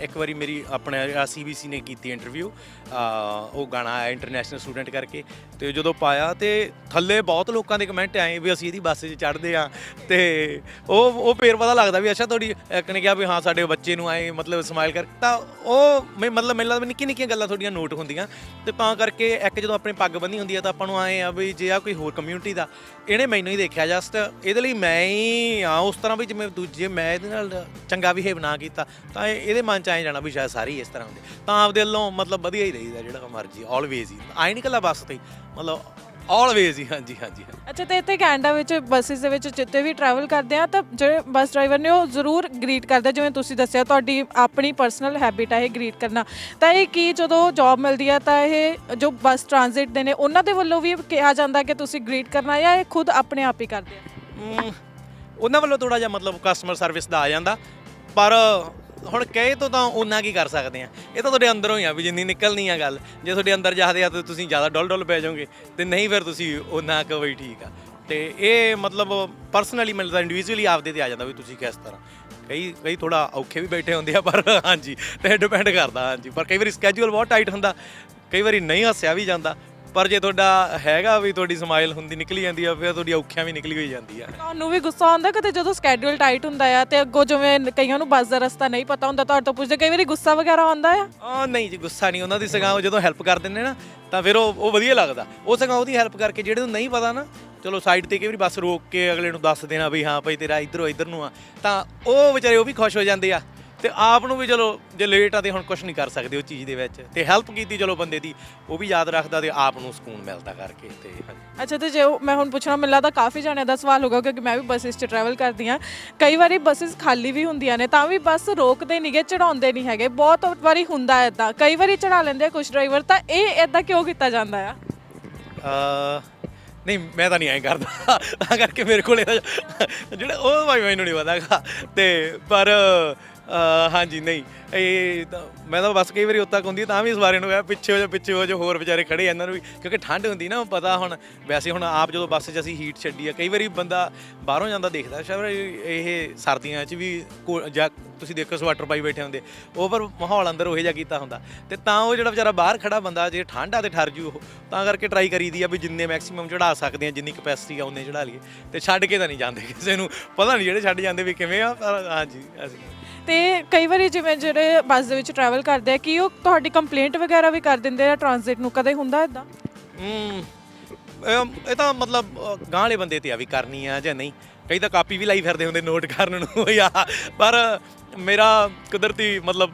ਇੱਕ ਵਾਰੀ ਮੇਰੀ ਆਪਣੇ ਸੀਬੀਸੀ ਨੇ ਕੀਤੀ ਇੰਟਰਵਿਊ ਉਹ ਗਾਣਾ ਆਇਆ ਇੰਟਰਨੈਸ਼ਨਲ ਸਟੂਡੈਂਟ ਕਰਕੇ ਤੇ ਜਦੋਂ ਪਾਇਆ ਤੇ ਥੱਲੇ ਬਹੁਤ ਲੋਕਾਂ ਦੇ ਕਮੈਂਟ ਆਏ ਵੀ ਅਸੀਂ ਇਹਦੀ ਬੱਸ 'ਚ ਚੜ੍ਹਦੇ ਆ ਤੇ ਉਹ ਉਹ ਫੇਰ ਪਤਾ ਲੱਗਦਾ ਵੀ ਅੱਛਾ ਤੁਹਾਡੀ ਇੱਕ ਨੇ ਕਿਹਾ ਵੀ ਹਾਂ ਸਾਡੇ ਬੱਚੇ ਨੂੰ ਆਏ ਮਤਲਬ ਸਮਾਈਲ ਕਰ, ਤਾਂ ਉਹ ਮੈਂ ਮਤਲਬ ਮੈਨੂੰ ਲੱਗਦਾ ਵੀ ਨਿੱਕੀਆਂ ਨਿੱਕੀਆਂ ਗੱਲਾਂ ਤੁਹਾਡੀਆਂ ਨੋਟ ਹੁੰਦੀਆਂ ਤੇ ਤਾਂ ਕਰਕੇ ਇੱਕ ਜਦੋਂ ਆਪਣੀ ਪੱਗ ਬੰਨੀ ਹੁੰਦੀ ਆ ਤਾਂ ਆਪਾਂ ਨੂੰ ਆਏ ਆ ਵੀ ਜੇ ਆ ਕੋਈ ਹੋਰ ਕਮਿਊਨਿਟੀ ਦਾ, ਇਹਨੇ ਮੈਨੂੰ ਹੀ ਦੇਖਿਆ ਜਸਟ ਇਹਦੇ ਲਈ ਮੈਂ ਹੀ ਆ, ਉਸ ਤਰ੍ਹਾਂ ਵੀ ਜਿਵੇਂ ਦੂਜੇ ਮੈਂ ਇਹਦੇ ਨਾਲ ਚੰਗਾ ਬਿਹੇਵ ਨਾ ਕੀਤਾ ਤਾਂ ਇਹਦੇ ਮਨ ਚ ਆਏ ਜਾਣਾ ਵੀ ਸ਼ਾਇਦ ਸਾਰੇ ਹੀ ਇਸ ਤਰ੍ਹਾਂ ਹੁੰਦੇ, ਤਾਂ ਆਪਦੇ ਵੱਲੋਂ ਮਤਲਬ ਵਧੀਆ ਹੀ ਰਹੀਦਾ ਜਿਹੜਾ ਮਰਜ਼ੀ ਆਲਵੇਜ਼ ਹੀ। ਆਈ ਨਹੀਂ ਕੱਲਾ ਬੱਸ ਤੇ ਹੀ, ਮਤਲਬ ਆਲਵੇਜ਼ ਹੀ ਹਾਂਜੀ ਹਾਂਜੀ ਹਾਂਜੀ। ਅੱਛਾ ਤੇ ਇੱਥੇ ਕੈਨੇਡਾ ਵਿੱਚ ਬੱਸਿਸ ਦੇ ਵਿੱਚ ਜਿੱਤੇ ਵੀ ਟਰੈਵਲ ਕਰਦੇ ਆ ਤਾਂ ਜਿਹੜੇ ਬੱਸ ਡਰਾਈਵਰ ਨੇ ਉਹ ਜ਼ਰੂਰ ਗ੍ਰੀਟ ਕਰਦੇ ਜਿਵੇਂ ਤੁਸੀਂ ਦੱਸਿਆ ਤੁਹਾਡੀ ਆਪਣੀ ਪਰਸਨਲ ਹੈਬਿਟ ਹੈ ਇਹ ਗ੍ਰੀਟ ਕਰਨਾ। ਤਾਂ ਇਹ ਕੀ ਜਦੋਂ ਜੌਬ ਮਿਲਦੀ ਹੈ ਤਾਂ ਇਹ ਜੋ ਬੱਸ ਟ੍ਰਾਂਜ਼ਿਟ ਦੇ ਨੇ ਉਹਨਾਂ ਦੇ ਵੱਲੋਂ ਵੀ ਕਿਹਾ ਜਾਂਦਾ ਕਿ ਤੁਸੀਂ ਗ੍ਰੀਟ ਕਰਨਾ ਜਾਂ ਇਹ ਖੁਦ ਆਪਣੇ ਆਪ ਹੀ ਕਰਦੇ ਆ? ਅਮ, ਉਹਨਾਂ ਵੱਲੋਂ ਥੋੜਾ ਜਿਹਾ ਮਤਲਬ ਕਸਟਮਰ ਸਰਵਿਸ ਦਾ ਆ ਜਾਂਦਾ ਪਰ ਹੁਣ ਕਹੇ ਤੋਂ ਤਾਂ ਉਹਨਾਂ ਕੀ ਕਰ ਸਕਦੇ ਆ? ਇਹ ਤਾਂ ਤੁਹਾਡੇ ਅੰਦਰੋਂ ਹੀ ਆ ਵੀ ਜਿੰਨੀ ਨਿਕਲਣੀ ਆ ਗੱਲ। ਜੇ ਤੁਹਾਡੇ ਅੰਦਰ ਜਾਦੇ ਆ ਤਾਂ ਤੁਸੀਂ ਜ਼ਿਆਦਾ ਡੁੱਲ ਡੁੱਲ ਪੈ ਜਾਓਗੇ ਤੇ ਨਹੀਂ ਫਿਰ ਤੁਸੀਂ ਉਹਨਾਂ ਕੁ ਵੀ ਠੀਕ ਆ। ਤੇ ਇਹ ਮਤਲਬ ਪਰਸਨਲੀ ਮਿਲਦਾ ਤਾਂ ਇੰਡੀਵਿਜੂਅਲੀ ਆਪਦੇ ਤੇ ਆ ਜਾਂਦਾ ਵੀ ਤੁਸੀਂ ਕਿਸ ਤਰ੍ਹਾਂ। ਕਈ ਕਈ ਥੋੜਾ ਔਖੇ ਵੀ ਬੈਠੇ ਹੁੰਦੇ ਆ, ਪਰ ਹਾਂਜੀ, ਤੇ ਡਿਪੈਂਡ ਕਰਦਾ, ਹਾਂਜੀ। ਪਰ ਕਈ ਵਾਰੀ ਸਕੇਜੂਲ ਬਹੁਤ ਟਾਈਟ ਹੁੰਦਾ, ਕਈ ਵਾਰੀ ਨਹੀਂ ਹੱਸਿਆ ਵੀ ਜਾਂਦਾ। ਪਰ ਜੇ ਤੁਹਾਡਾ ਹੈਗਾ ਵੀ ਤੁਹਾਡੀ ਸਮਾਈਲ ਹੁੰਦੀ ਨਿਕਲੀ ਜਾਂਦੀ ਆ ਫਿਰ ਤੁਹਾਡੀ ਔਖਿਆਂ ਵੀ ਨਿਕਲੀ ਹੋਈ ਜਾਂਦੀ ਆ। ਤੁਹਾਨੂੰ ਵੀ ਗੁੱਸਾ ਆਉਂਦਾ ਕਿਤੇ ਜਦੋਂ ਸਕੇਡਿਊਲ ਟਾਈਟ ਹੁੰਦਾ ਆ ਤੇ ਅੱਗੋਂ ਜਿਵੇਂ ਕਈਆਂ ਨੂੰ ਬੱਸ ਦਾ ਰਸਤਾ ਨਹੀਂ ਪਤਾ ਹੁੰਦਾ ਤੁਹਾਡੇ ਤੋਂ ਪੁੱਛਦੇ ਕਈ ਵਾਰੀ ਗੁੱਸਾ ਵਗੈਰਾ ਆਉਂਦਾ ਆ? ਆ ਨਹੀਂ ਜੀ ਗੁੱਸਾ ਨਹੀਂ ਉਹਨਾਂ ਦੀ ਸਗਾਂ ਜਦੋਂ ਹੈਲਪ ਕਰ ਦਿੰਦੇ ਨਾ ਤਾਂ ਫਿਰ ਉਹ ਉਹ ਵਧੀਆ ਲੱਗਦਾ। ਉਹ ਸਗਾਂ ਉਹਦੀ ਹੈਲਪ ਕਰਕੇ ਜਿਹੜੇ ਨੂੰ ਨਹੀਂ ਪਤਾ ਨਾ ਚਲੋ ਸਾਈਡ ਤੇ ਕਈ ਵਾਰੀ ਬੱਸ ਰੋਕ ਕੇ ਅਗਲੇ ਨੂੰ ਦੱਸ ਦੇਣਾ ਵੀ ਹਾਂ ਭਾਈ ਤੇਰਾ ਇਧਰੋਂ ਇਧਰ ਨੂੰ ਆ ਤਾਂ ਉਹ ਵਿਚਾਰੇ ਉਹ ਵੀ ਖੁਸ਼ ਹੋ ਜਾਂਦੇ ਆ। ਤੇ ਆਪ ਨੂੰ ਵੀ ਚਲੋ ਜੇ ਲੇਟ ਆ ਤੇ ਹੁਣ ਕੁਝ ਨਹੀਂ ਕਰ ਸਕਦੇ ਉਹ ਚੀਜ਼ ਦੇ ਵਿੱਚ। ਤੇ ਹੈਲਪ ਕੀਤੀ ਚਲੋ ਬੰਦੇ ਦੀ ਉਹ ਵੀ ਯਾਦ ਰੱਖਦਾ ਤੇ ਆਪ ਨੂੰ ਸਕੂਨ ਮਿਲਦਾ ਕਰਕੇ ਤੇ ਅੱਛਾ ਤੇ ਜੇ ਮੈਂ ਹੁਣ ਪੁੱਛਣਾ ਮੈਨੂੰ ਲੱਗਦਾ ਕਾਫੀ ਜਾਣਿਆਂ ਦਾ ਸਵਾਲ ਹੋਗਾ ਕਿਉਂਕਿ ਮੈਂ ਵੀ ਬੱਸਿਸ 'ਚ ਟਰੈਵਲ ਕਰਦੀ ਆ ਕਈ ਵਾਰੀ ਬੱਸਿਸ ਖਾਲੀ ਵੀ ਹੁੰਦੀਆਂ ਨੇ ਤਾਂ ਵੀ ਬੱਸ ਰੋਕਦੇ ਨਹੀਂਗੇ ਚੜਾਉਂਦੇ ਨਹੀਂ ਹੈਗੇ। ਬਹੁਤ ਵਾਰੀ ਹੁੰਦਾ ਇਦਾਂ ਕਈ ਵਾਰੀ ਚੜਾ ਲੈਂਦੇ ਆ ਕੁਝ ਡਰਾਈਵਰ ਤਾਂ ਇਹ ਇਦਾਂ ਕਿਉਂ ਕੀਤਾ ਜਾਂਦਾ ਆ? ਨਹੀਂ ਮੈਂ ਤਾਂ ਨਹੀਂ ਐਂ ਕਰਦਾ। ਤਾਂ ਕਰਕੇ ਮੇਰੇ ਕੋਲ ਜਿਹੜਾ ਉਹ ਭਾਈ ਮੈਨੂੰ ਨਹੀਂ ਪਤਾਗਾ ਤੇ ਪਰ ਹਾਂਜੀ, ਨਹੀਂ। ਇਹ ਤਾਂ ਮੈਂ ਤਾਂ ਬਸ ਕਈ ਵਾਰੀ ਉੱਤਾ ਹੁੰਦੀ ਤਾਂ ਵੀ ਇਸ ਬਾਰੇ ਨੂੰ ਕਿਹਾ ਪਿੱਛੇ ਹੋ ਜਾ, ਪਿੱਛੇ ਹੋ ਜਾ, ਹੋਰ ਵਿਚਾਰੇ ਖੜੇ ਆ ਇਹਨਾਂ ਨੂੰ ਵੀ, ਕਿਉਂਕਿ ਠੰਡ ਹੁੰਦੀ ਨਾ ਪਤਾ ਹੁਣ, ਵੈਸੇ ਹੁਣ ਆਪ ਜਦੋਂ ਬੱਸ 'ਚ ਅਸੀਂ ਹੀਟ ਛੱਡੀ ਆ, ਕਈ ਵਾਰੀ ਬੰਦਾ ਬਾਹਰੋਂ ਜਾਂਦਾ ਦੇਖਦਾ, ਸ਼ਾਇਦ ਇਹ ਸਰਦੀਆਂ 'ਚ ਵੀ ਕੋ- ਜਾਂ ਤੁਸੀਂ ਦੇਖੋ ਸਵਾਟਰ ਪਾਈ ਬੈਠੇ ਹੁੰਦੇ, ਉਹ ਪਰ ਮਾਹੌਲ ਅੰਦਰ ਉਹੇ ਜਿਹਾ ਕੀਤਾ ਹੁੰਦਾ। ਤੇ ਤਾਂ ਉਹ ਜਿਹੜਾ ਵਿਚਾਰਾ ਬਾਹਰ ਖੜਾ ਬੰਦਾ, ਜੇ ਠੰਡ ਆ ਤੇ ਠਰ ਜੂ ਉਹ, ਤਾਂ ਕਰਕੇ ਟਰਾਈ ਕਰੀਦੀ ਆ ਵੀ ਜਿੰਨੇ ਮੈਕਸਿਮਮ ਚੜਾ ਸਕਦੇ ਆ, ਜਿੰਨੀ ਕਪੈਸਿਟੀ ਆ, ਉਹਨੇ ਚੜਾ ਲਈਏ। ਤੇ ਛੱਡ ਕੇ ਤਾਂ ਨਹੀਂ ਜਾਂਦੇ ਕਿਸੇ ਨੂੰ, ਪਤਾ ਨਹੀਂ ਜਿਹੜੇ ਛੱਡ ਜਾਂਦੇ ਵੀ ਕਿਵੇਂ ਆ, ਪਰ ਹਾਂਜੀ, ਅਸੀਂ ਤੇ ਕਈ ਵਾਰੀ ਜਿਵੇਂ ਜਿਹੜੇ ਬੱਸ ਦੇ ਵਿੱਚ ਟਰੈਵਲ ਕਰਦੇ ਆ ਕਿ ਉਹ ਤੁਹਾਡੀ ਕੰਪਲੇਂਟ ਵਗੈਰਾ ਵੀ ਕਰ ਦਿੰਦੇ ਆ ਟ੍ਰਾਂਜ਼ਿਟ ਨੂੰ? ਕਦੇ ਹੁੰਦਾ ਇਦਾਂ ਹਮ, ਇਹ ਤਾਂ ਮਤਲਬ ਅ, ਵਾਲੇ ਬੰਦੇ ਤੇ ਆ ਵੀ ਕਰਨੀ ਆ ਜਾਂ ਨਹੀਂ। ਕਈ ਤਾਂ ਕਾਪੀ ਵੀ ਲਾਈ ਫਿਰਦੇ ਹੁੰਦੇ ਨੋਟ ਕਰਨ ਨੂੰ [laughs] ਯਾ ਪਰ ਮੇਰਾ ਕੁਦਰਤੀ ਮਤਲਬ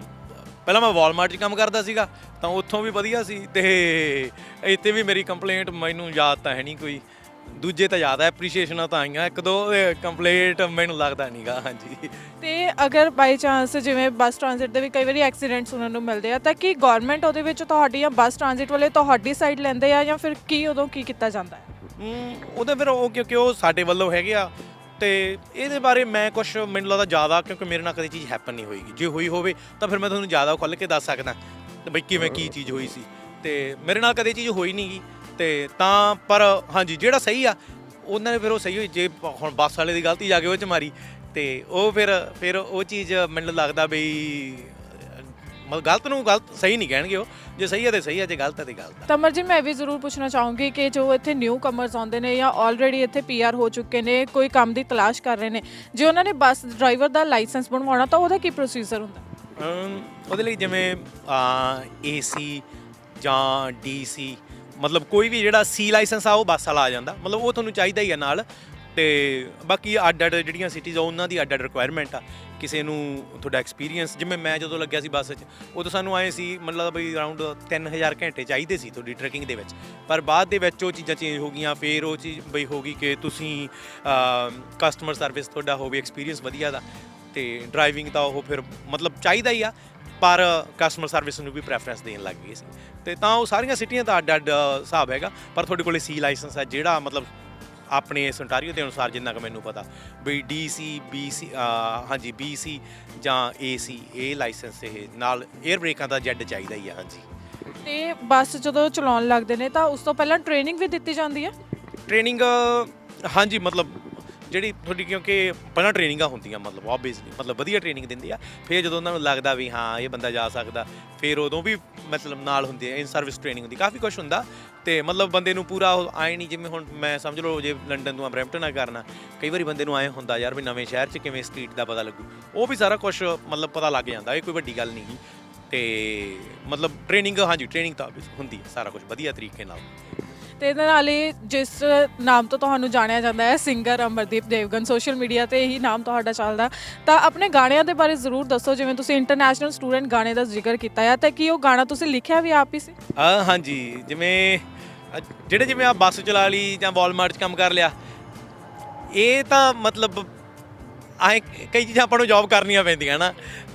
ਪਹਿਲਾਂ ਮੈਂ ਵਾਲਮਾਰਟ 'ਚ ਕੰਮ ਕਰਦਾ ਸੀਗਾ ਤਾਂ ਉੱਥੋਂ ਵੀ ਵਧੀਆ ਸੀ ਤੇ ਇੱਥੇ ਵੀ ਮੇਰੀ ਕੰਪਲੇਂਟ ਮੈਨੂੰ ਯਾਦ ਤਾਂ ਹੈ ਨਹੀਂ ਕੋਈ। ਦੂਜੇ ਤਾਂ ਜ਼ਿਆਦਾ ਐਪਰੀਸ਼ੀਏਸ਼ਨਾਂ ਤਾਂ ਆਈਆਂ ਇੱਕ ਦੋ ਕੰਪਲੀਟ ਮੈਨੂੰ ਲੱਗਦਾ ਨਹੀਂਗਾ ਹਾਂਜੀ। ਤੇ ਅਗਰ ਬਾਈ ਚਾਂਸ ਜਿਵੇਂ ਬੱਸ ਟ੍ਰਾਂਜ਼ਿਟ ਦੇ ਵੀ ਕਈ ਵਾਰੀ ਐਕਸੀਡੈਂਟ ਸੁਣਨ ਨੂੰ ਮਿਲਦੇ ਆ ਤਾਂ ਕੀ ਗਵਰਨਮੈਂਟ ਉਹਦੇ ਵਿੱਚ ਤੁਹਾਡੀ ਜਾਂ ਬੱਸ ਟ੍ਰਾਂਜ਼ਿਟ ਵਾਲੇ ਤੁਹਾਡੀ ਸਾਈਡ ਲੈਂਦੇ ਆ ਜਾਂ ਫਿਰ ਕੀ ਉਦੋਂ ਕੀ ਕੀਤਾ ਜਾਂਦਾ ਹੈ? ਉਹਦੇ ਫਿਰ ਉਹ ਕਿਉਂਕਿ ਉਹ ਸਾਡੇ ਵੱਲੋਂ ਹੈਗੇ ਆ ਤੇ ਇਹਦੇ ਬਾਰੇ ਮੈਂ ਕੁਝ ਮੈਨੂੰ ਲੱਗਦਾ ਜ਼ਿਆਦਾ ਕਿਉਂਕਿ ਮੇਰੇ ਨਾਲ ਕਦੇ ਚੀਜ਼ ਹੈਪਨ ਨਹੀਂ ਹੋਈਗੀ ਜੇ ਹੋਈ ਹੋਵੇ ਤਾਂ ਫਿਰ ਮੈਂ ਤੁਹਾਨੂੰ ਜ਼ਿਆਦਾ ਖੁੱਲ੍ਹ ਕੇ ਦੱਸ ਸਕਦਾ ਤੇ ਬਈ ਕਿਵੇਂ ਕੀ ਚੀਜ਼ ਹੋਈ ਸੀ। ਤੇ ਮੇਰੇ ਨਾਲ ਕਦੇ ਚੀਜ਼ ਹੋਈ ਨਹੀਂਗੀ ਤੇ ਤਾਂ ਪਰ ਹਾਂਜੀ ਜਿਹੜਾ ਸਹੀ ਆ ਉਹਨਾਂ ਨੇ ਫਿਰ ਉਹ ਸਹੀ ਹੋਈ ਜੇ ਹੁਣ ਬੱਸ ਵਾਲੇ ਦੀ ਗਲਤੀ ਜਾ ਕੇ ਉਹ ਚ ਮਾਰੀ ਤੇ ਉਹ ਫਿਰ ਫਿਰ ਉਹ ਚੀਜ਼ ਮੈਨੂੰ ਲੱਗਦਾ ਬਈ ਮਤਲਬ ਗਲਤ ਨੂੰ ਗਲਤ ਸਹੀ ਨਹੀਂ ਕਹਿਣਗੇ ਉਹ ਜੇ ਸਹੀ ਹੈ ਤੇ ਸਹੀ ਹੈ ਜੇ ਗਲਤ ਹੈ ਤੇ ਗਲਤ ਹੈ ਤਮਰ ਜੀ ਮੈਂ ਵੀ ਜ਼ਰੂਰ ਪੁੱਛਣਾ ਚਾਹੂੰਗੀ ਕਿ ਜੋ ਇੱਥੇ ਨਿਊ ਕਮਰਸ ਆਉਂਦੇ ਨੇ ਜਾਂ ਆਲਰੇਡੀ ਇੱਥੇ ਪੀਆਰ ਹੋ ਚੁੱਕੇ ਨੇ ਕੋਈ ਕੰਮ ਦੀ ਤਲਾਸ਼ ਕਰ ਰਹੇ ਨੇ ਜੇ ਉਹਨਾਂ ਨੇ ਬੱਸ ਡਰਾਈਵਰ ਦਾ ਲਾਇਸੈਂਸ ਬਣਵਾਉਣਾ ਤਾਂ ਉਹਦਾ ਕੀ ਪ੍ਰੋਸੀਜਰ ਹੁੰਦਾ? ਉਹਦੇ ਲਈ ਜਿਵੇਂ ਏਸੀ ਜਾਂ ਡੀਸੀ ਮਤਲਬ ਕੋਈ ਵੀ ਜਿਹੜਾ ਸੀ ਲਾਇਸੈਂਸ ਆ, ਉਹ ਬੱਸ ਵਾਲਾ ਆ ਜਾਂਦਾ। ਮਤਲਬ ਉਹ ਤੁਹਾਨੂੰ ਚਾਹੀਦਾ ਹੀ ਆ ਨਾਲ। ਤੇ ਬਾਕੀ ਅੱਡ ਅੱਡ ਜਿਹੜੀਆਂ ਸਿਟੀਜ਼ ਆ, ਉਹਨਾਂ ਦੀ ਅੱਡ ਅੱਡ ਰਿਕੁਆਇਰਮੈਂਟ ਆ। ਕਿਸੇ ਨੂੰ ਤੁਹਾਡਾ ਐਕਸਪੀਰੀਅੰਸ ਜਿਵੇਂ ਮੈਂ ਜਦੋਂ ਲੱਗਿਆ ਸੀ ਬੱਸ 'ਚ ਉਦੋਂ ਸਾਨੂੰ ਆਏ ਸੀ, ਮਤਲਬ ਬਈ ਅਰਾਊਂਡ 3000 ਘੰਟੇ ਚਾਹੀਦੇ ਸੀ ਤੁਹਾਡੀ ਟਰੈਕਿੰਗ ਦੇ ਵਿੱਚ। ਪਰ ਬਾਅਦ ਦੇ ਵਿੱਚ ਉਹ ਚੀਜ਼ਾਂ ਚੇਂਜ ਹੋ ਗਈਆਂ, ਫੇਰ ਉਹ ਚੀਜ਼ ਬਈ ਹੋ ਗਈ ਕਿ ਤੁਸੀਂ ਕਸਟਮਰ ਸਰਵਿਸ ਤੁਹਾਡਾ ਹੋਵੇ ਐਕਸਪੀਰੀਅੰਸ ਵਧੀਆ ਦਾ। ਤੇ ਡਰਾਈਵਿੰਗ ਦਾ ਉਹ ਫਿਰ ਮਤਲਬ ਚਾਹੀਦਾ ਹੀ ਆ। ਪਰ ਕਸਟਮਰ ਸਰਵਿਸ ਨੂੰ ਵੀ ਪ੍ਰੈਫਰੈਂਸ ਦੇਣ ਲੱਗ ਗਏ ਸੀ। ਤੇ ਤਾਂ ਉਹ ਸਾਰੀਆਂ ਸਿਟੀਆਂ ਦਾ ਅੱਡ ਅੱਡ ਹਿਸਾਬ ਹੈਗਾ। ਪਰ ਤੁਹਾਡੇ ਕੋਲੇ ਸੀ ਲਾਇਸੈਂਸ ਹੈ ਜਿਹੜਾ ਮਤਲਬ ਆਪਣੇ ontario ਦੇ ਅਨੁਸਾਰ ਜਿੰਨਾ ਕੁ ਮੈਨੂੰ ਪਤਾ। ਵੀ ਡੀਸੀ ਬੀਸੀ ਹਾਂਜੀ ਬੀਸੀ ਜਾਂ ਏਸੀ ਇਹ ਲਾਇਸੈਂਸ ਇਹ ਨਾਲ 에ਅਰ ਬ੍ਰੇਕਾਂ ਦਾ ਜੈਡ ਚਾਹੀਦਾ ਹੀ ਆ ਹਾਂਜੀ। ਤੇ ਬੱਸ ਜਦੋਂ ਚਲਾਉਣ ਲੱਗਦੇ ਨੇ ਤਾਂ ਉਸ ਤੋਂ ਪਹਿਲਾਂ ਟ੍ਰੇਨਿੰਗ ਵੀ ਦਿੱਤੀ ਜਾਂਦੀ ਹੈ? ਟ੍ਰੇਨਿੰਗ ਹਾਂਜੀ ਮਤਲਬ ਜਿਹੜੀ ਤੁਹਾਡੀ ਕਿਉਂਕਿ ਪਹਿਲਾਂ ਟ੍ਰੇਨਿੰਗਾਂ ਹੁੰਦੀਆਂ, ਮਤਲਬ ਆਬਵੀਅਸਲੀ ਮਤਲਬ ਵਧੀਆ ਟ੍ਰੇਨਿੰਗ ਦਿੰਦੇ ਆ, ਫਿਰ ਜਦੋਂ ਉਹਨਾਂ ਨੂੰ ਲੱਗਦਾ ਵੀ ਹਾਂ, ਇਹ ਬੰਦਾ ਜਾ ਸਕਦਾ, ਫਿਰ ਉਦੋਂ ਵੀ ਮਤਲਬ ਨਾਲ ਹੁੰਦੀ ਹੈ ਇਨ ਸਰਵਿਸ ਟ੍ਰੇਨਿੰਗ ਹੁੰਦੀ, ਕਾਫੀ ਕੁਝ ਹੁੰਦਾ ਤੇ ਮਤਲਬ ਬੰਦੇ ਨੂੰ ਪੂਰਾ ਉਹ ਆਏ ਨਹੀਂ, ਜਿਵੇਂ ਹੁਣ ਮੈਂ ਸਮਝ ਲਓ ਜੇ ਲੰਡਨ ਤੋਂ ਬਰੈਂਪਟਨ ਆ ਕਰਨਾ, ਕਈ ਵਾਰੀ ਬੰਦੇ ਨੂੰ ਆਏ ਹੁੰਦਾ ਯਾਰ ਵੀ ਨਵੇਂ ਸ਼ਹਿਰ 'ਚ ਕਿਵੇਂ ਸਟਰੀਟ ਦਾ ਪਤਾ ਲੱਗੂ, ਉਹ ਵੀ ਸਾਰਾ ਕੁਝ ਮਤਲਬ ਪਤਾ ਲੱਗ ਜਾਂਦਾ, ਇਹ ਕੋਈ ਵੱਡੀ ਗੱਲ ਨਹੀਂ ਗੀ ਤੇ ਮਤਲਬ ਟ੍ਰੇਨਿੰਗ ਹਾਂਜੀ ਟ੍ਰੇਨਿੰਗ ਤਾਂ ਹੁੰਦੀ ਹੈ, ਸਾਰਾ ਕੁਝ ਵਧੀਆ ਤਰੀਕੇ ਨਾਲ। ਤੇ ਇਹਦੇ ਨਾਲ ਹੀ ਜਿਸ ਨਾਮ ਤੋਂ ਤੁਹਾਨੂੰ ਜਾਣਿਆ ਜਾਂਦਾ ਹੈ singer Amardeep Devgan social media ਤੇ ਇਹੀ ਨਾਮ ਤੁਹਾਡਾ ਚੱਲਦਾ। ਤਾਂ ਆਪਣੇ ਗਾਣਿਆਂ ਦੇ ਬਾਰੇ ਜ਼ਰੂਰ ਦੱਸੋ, ਜਿਵੇਂ ਤੁਸੀਂ ਇੰਟਰਨੈਸ਼ਨਲ ਸਟੂਡੈਂਟ ਗਾਣੇ ਦਾ ਜ਼ਿਕਰ ਕੀਤਾ ਹੈ, ਤਾਂ ਕੀ ਉਹ ਗਾਣਾ ਤੁਸੀਂ ਲਿਖਿਆ ਵੀ ਆਪ ਹੀ ਸੀ? ਹਾਂਜੀ, ਜਿਵੇਂ ਜਿਹੜੇ ਜਿਵੇਂ ਆ ਬੱਸ ਚਲਾ ਲਈ ਜਾਂ ਵਾਲਮਾਰਟ 'ਚ ਕੰਮ ਕਰ ਲਿਆ, ਇਹ ਤਾਂ ਮਤਲਬ ਆਏ ਕਈ ਚੀਜ਼ਾਂ ਆਪਾਂ ਨੂੰ ਜੌਬ ਕਰਨੀਆਂ ਪੈਂਦੀਆਂ ਨਾ।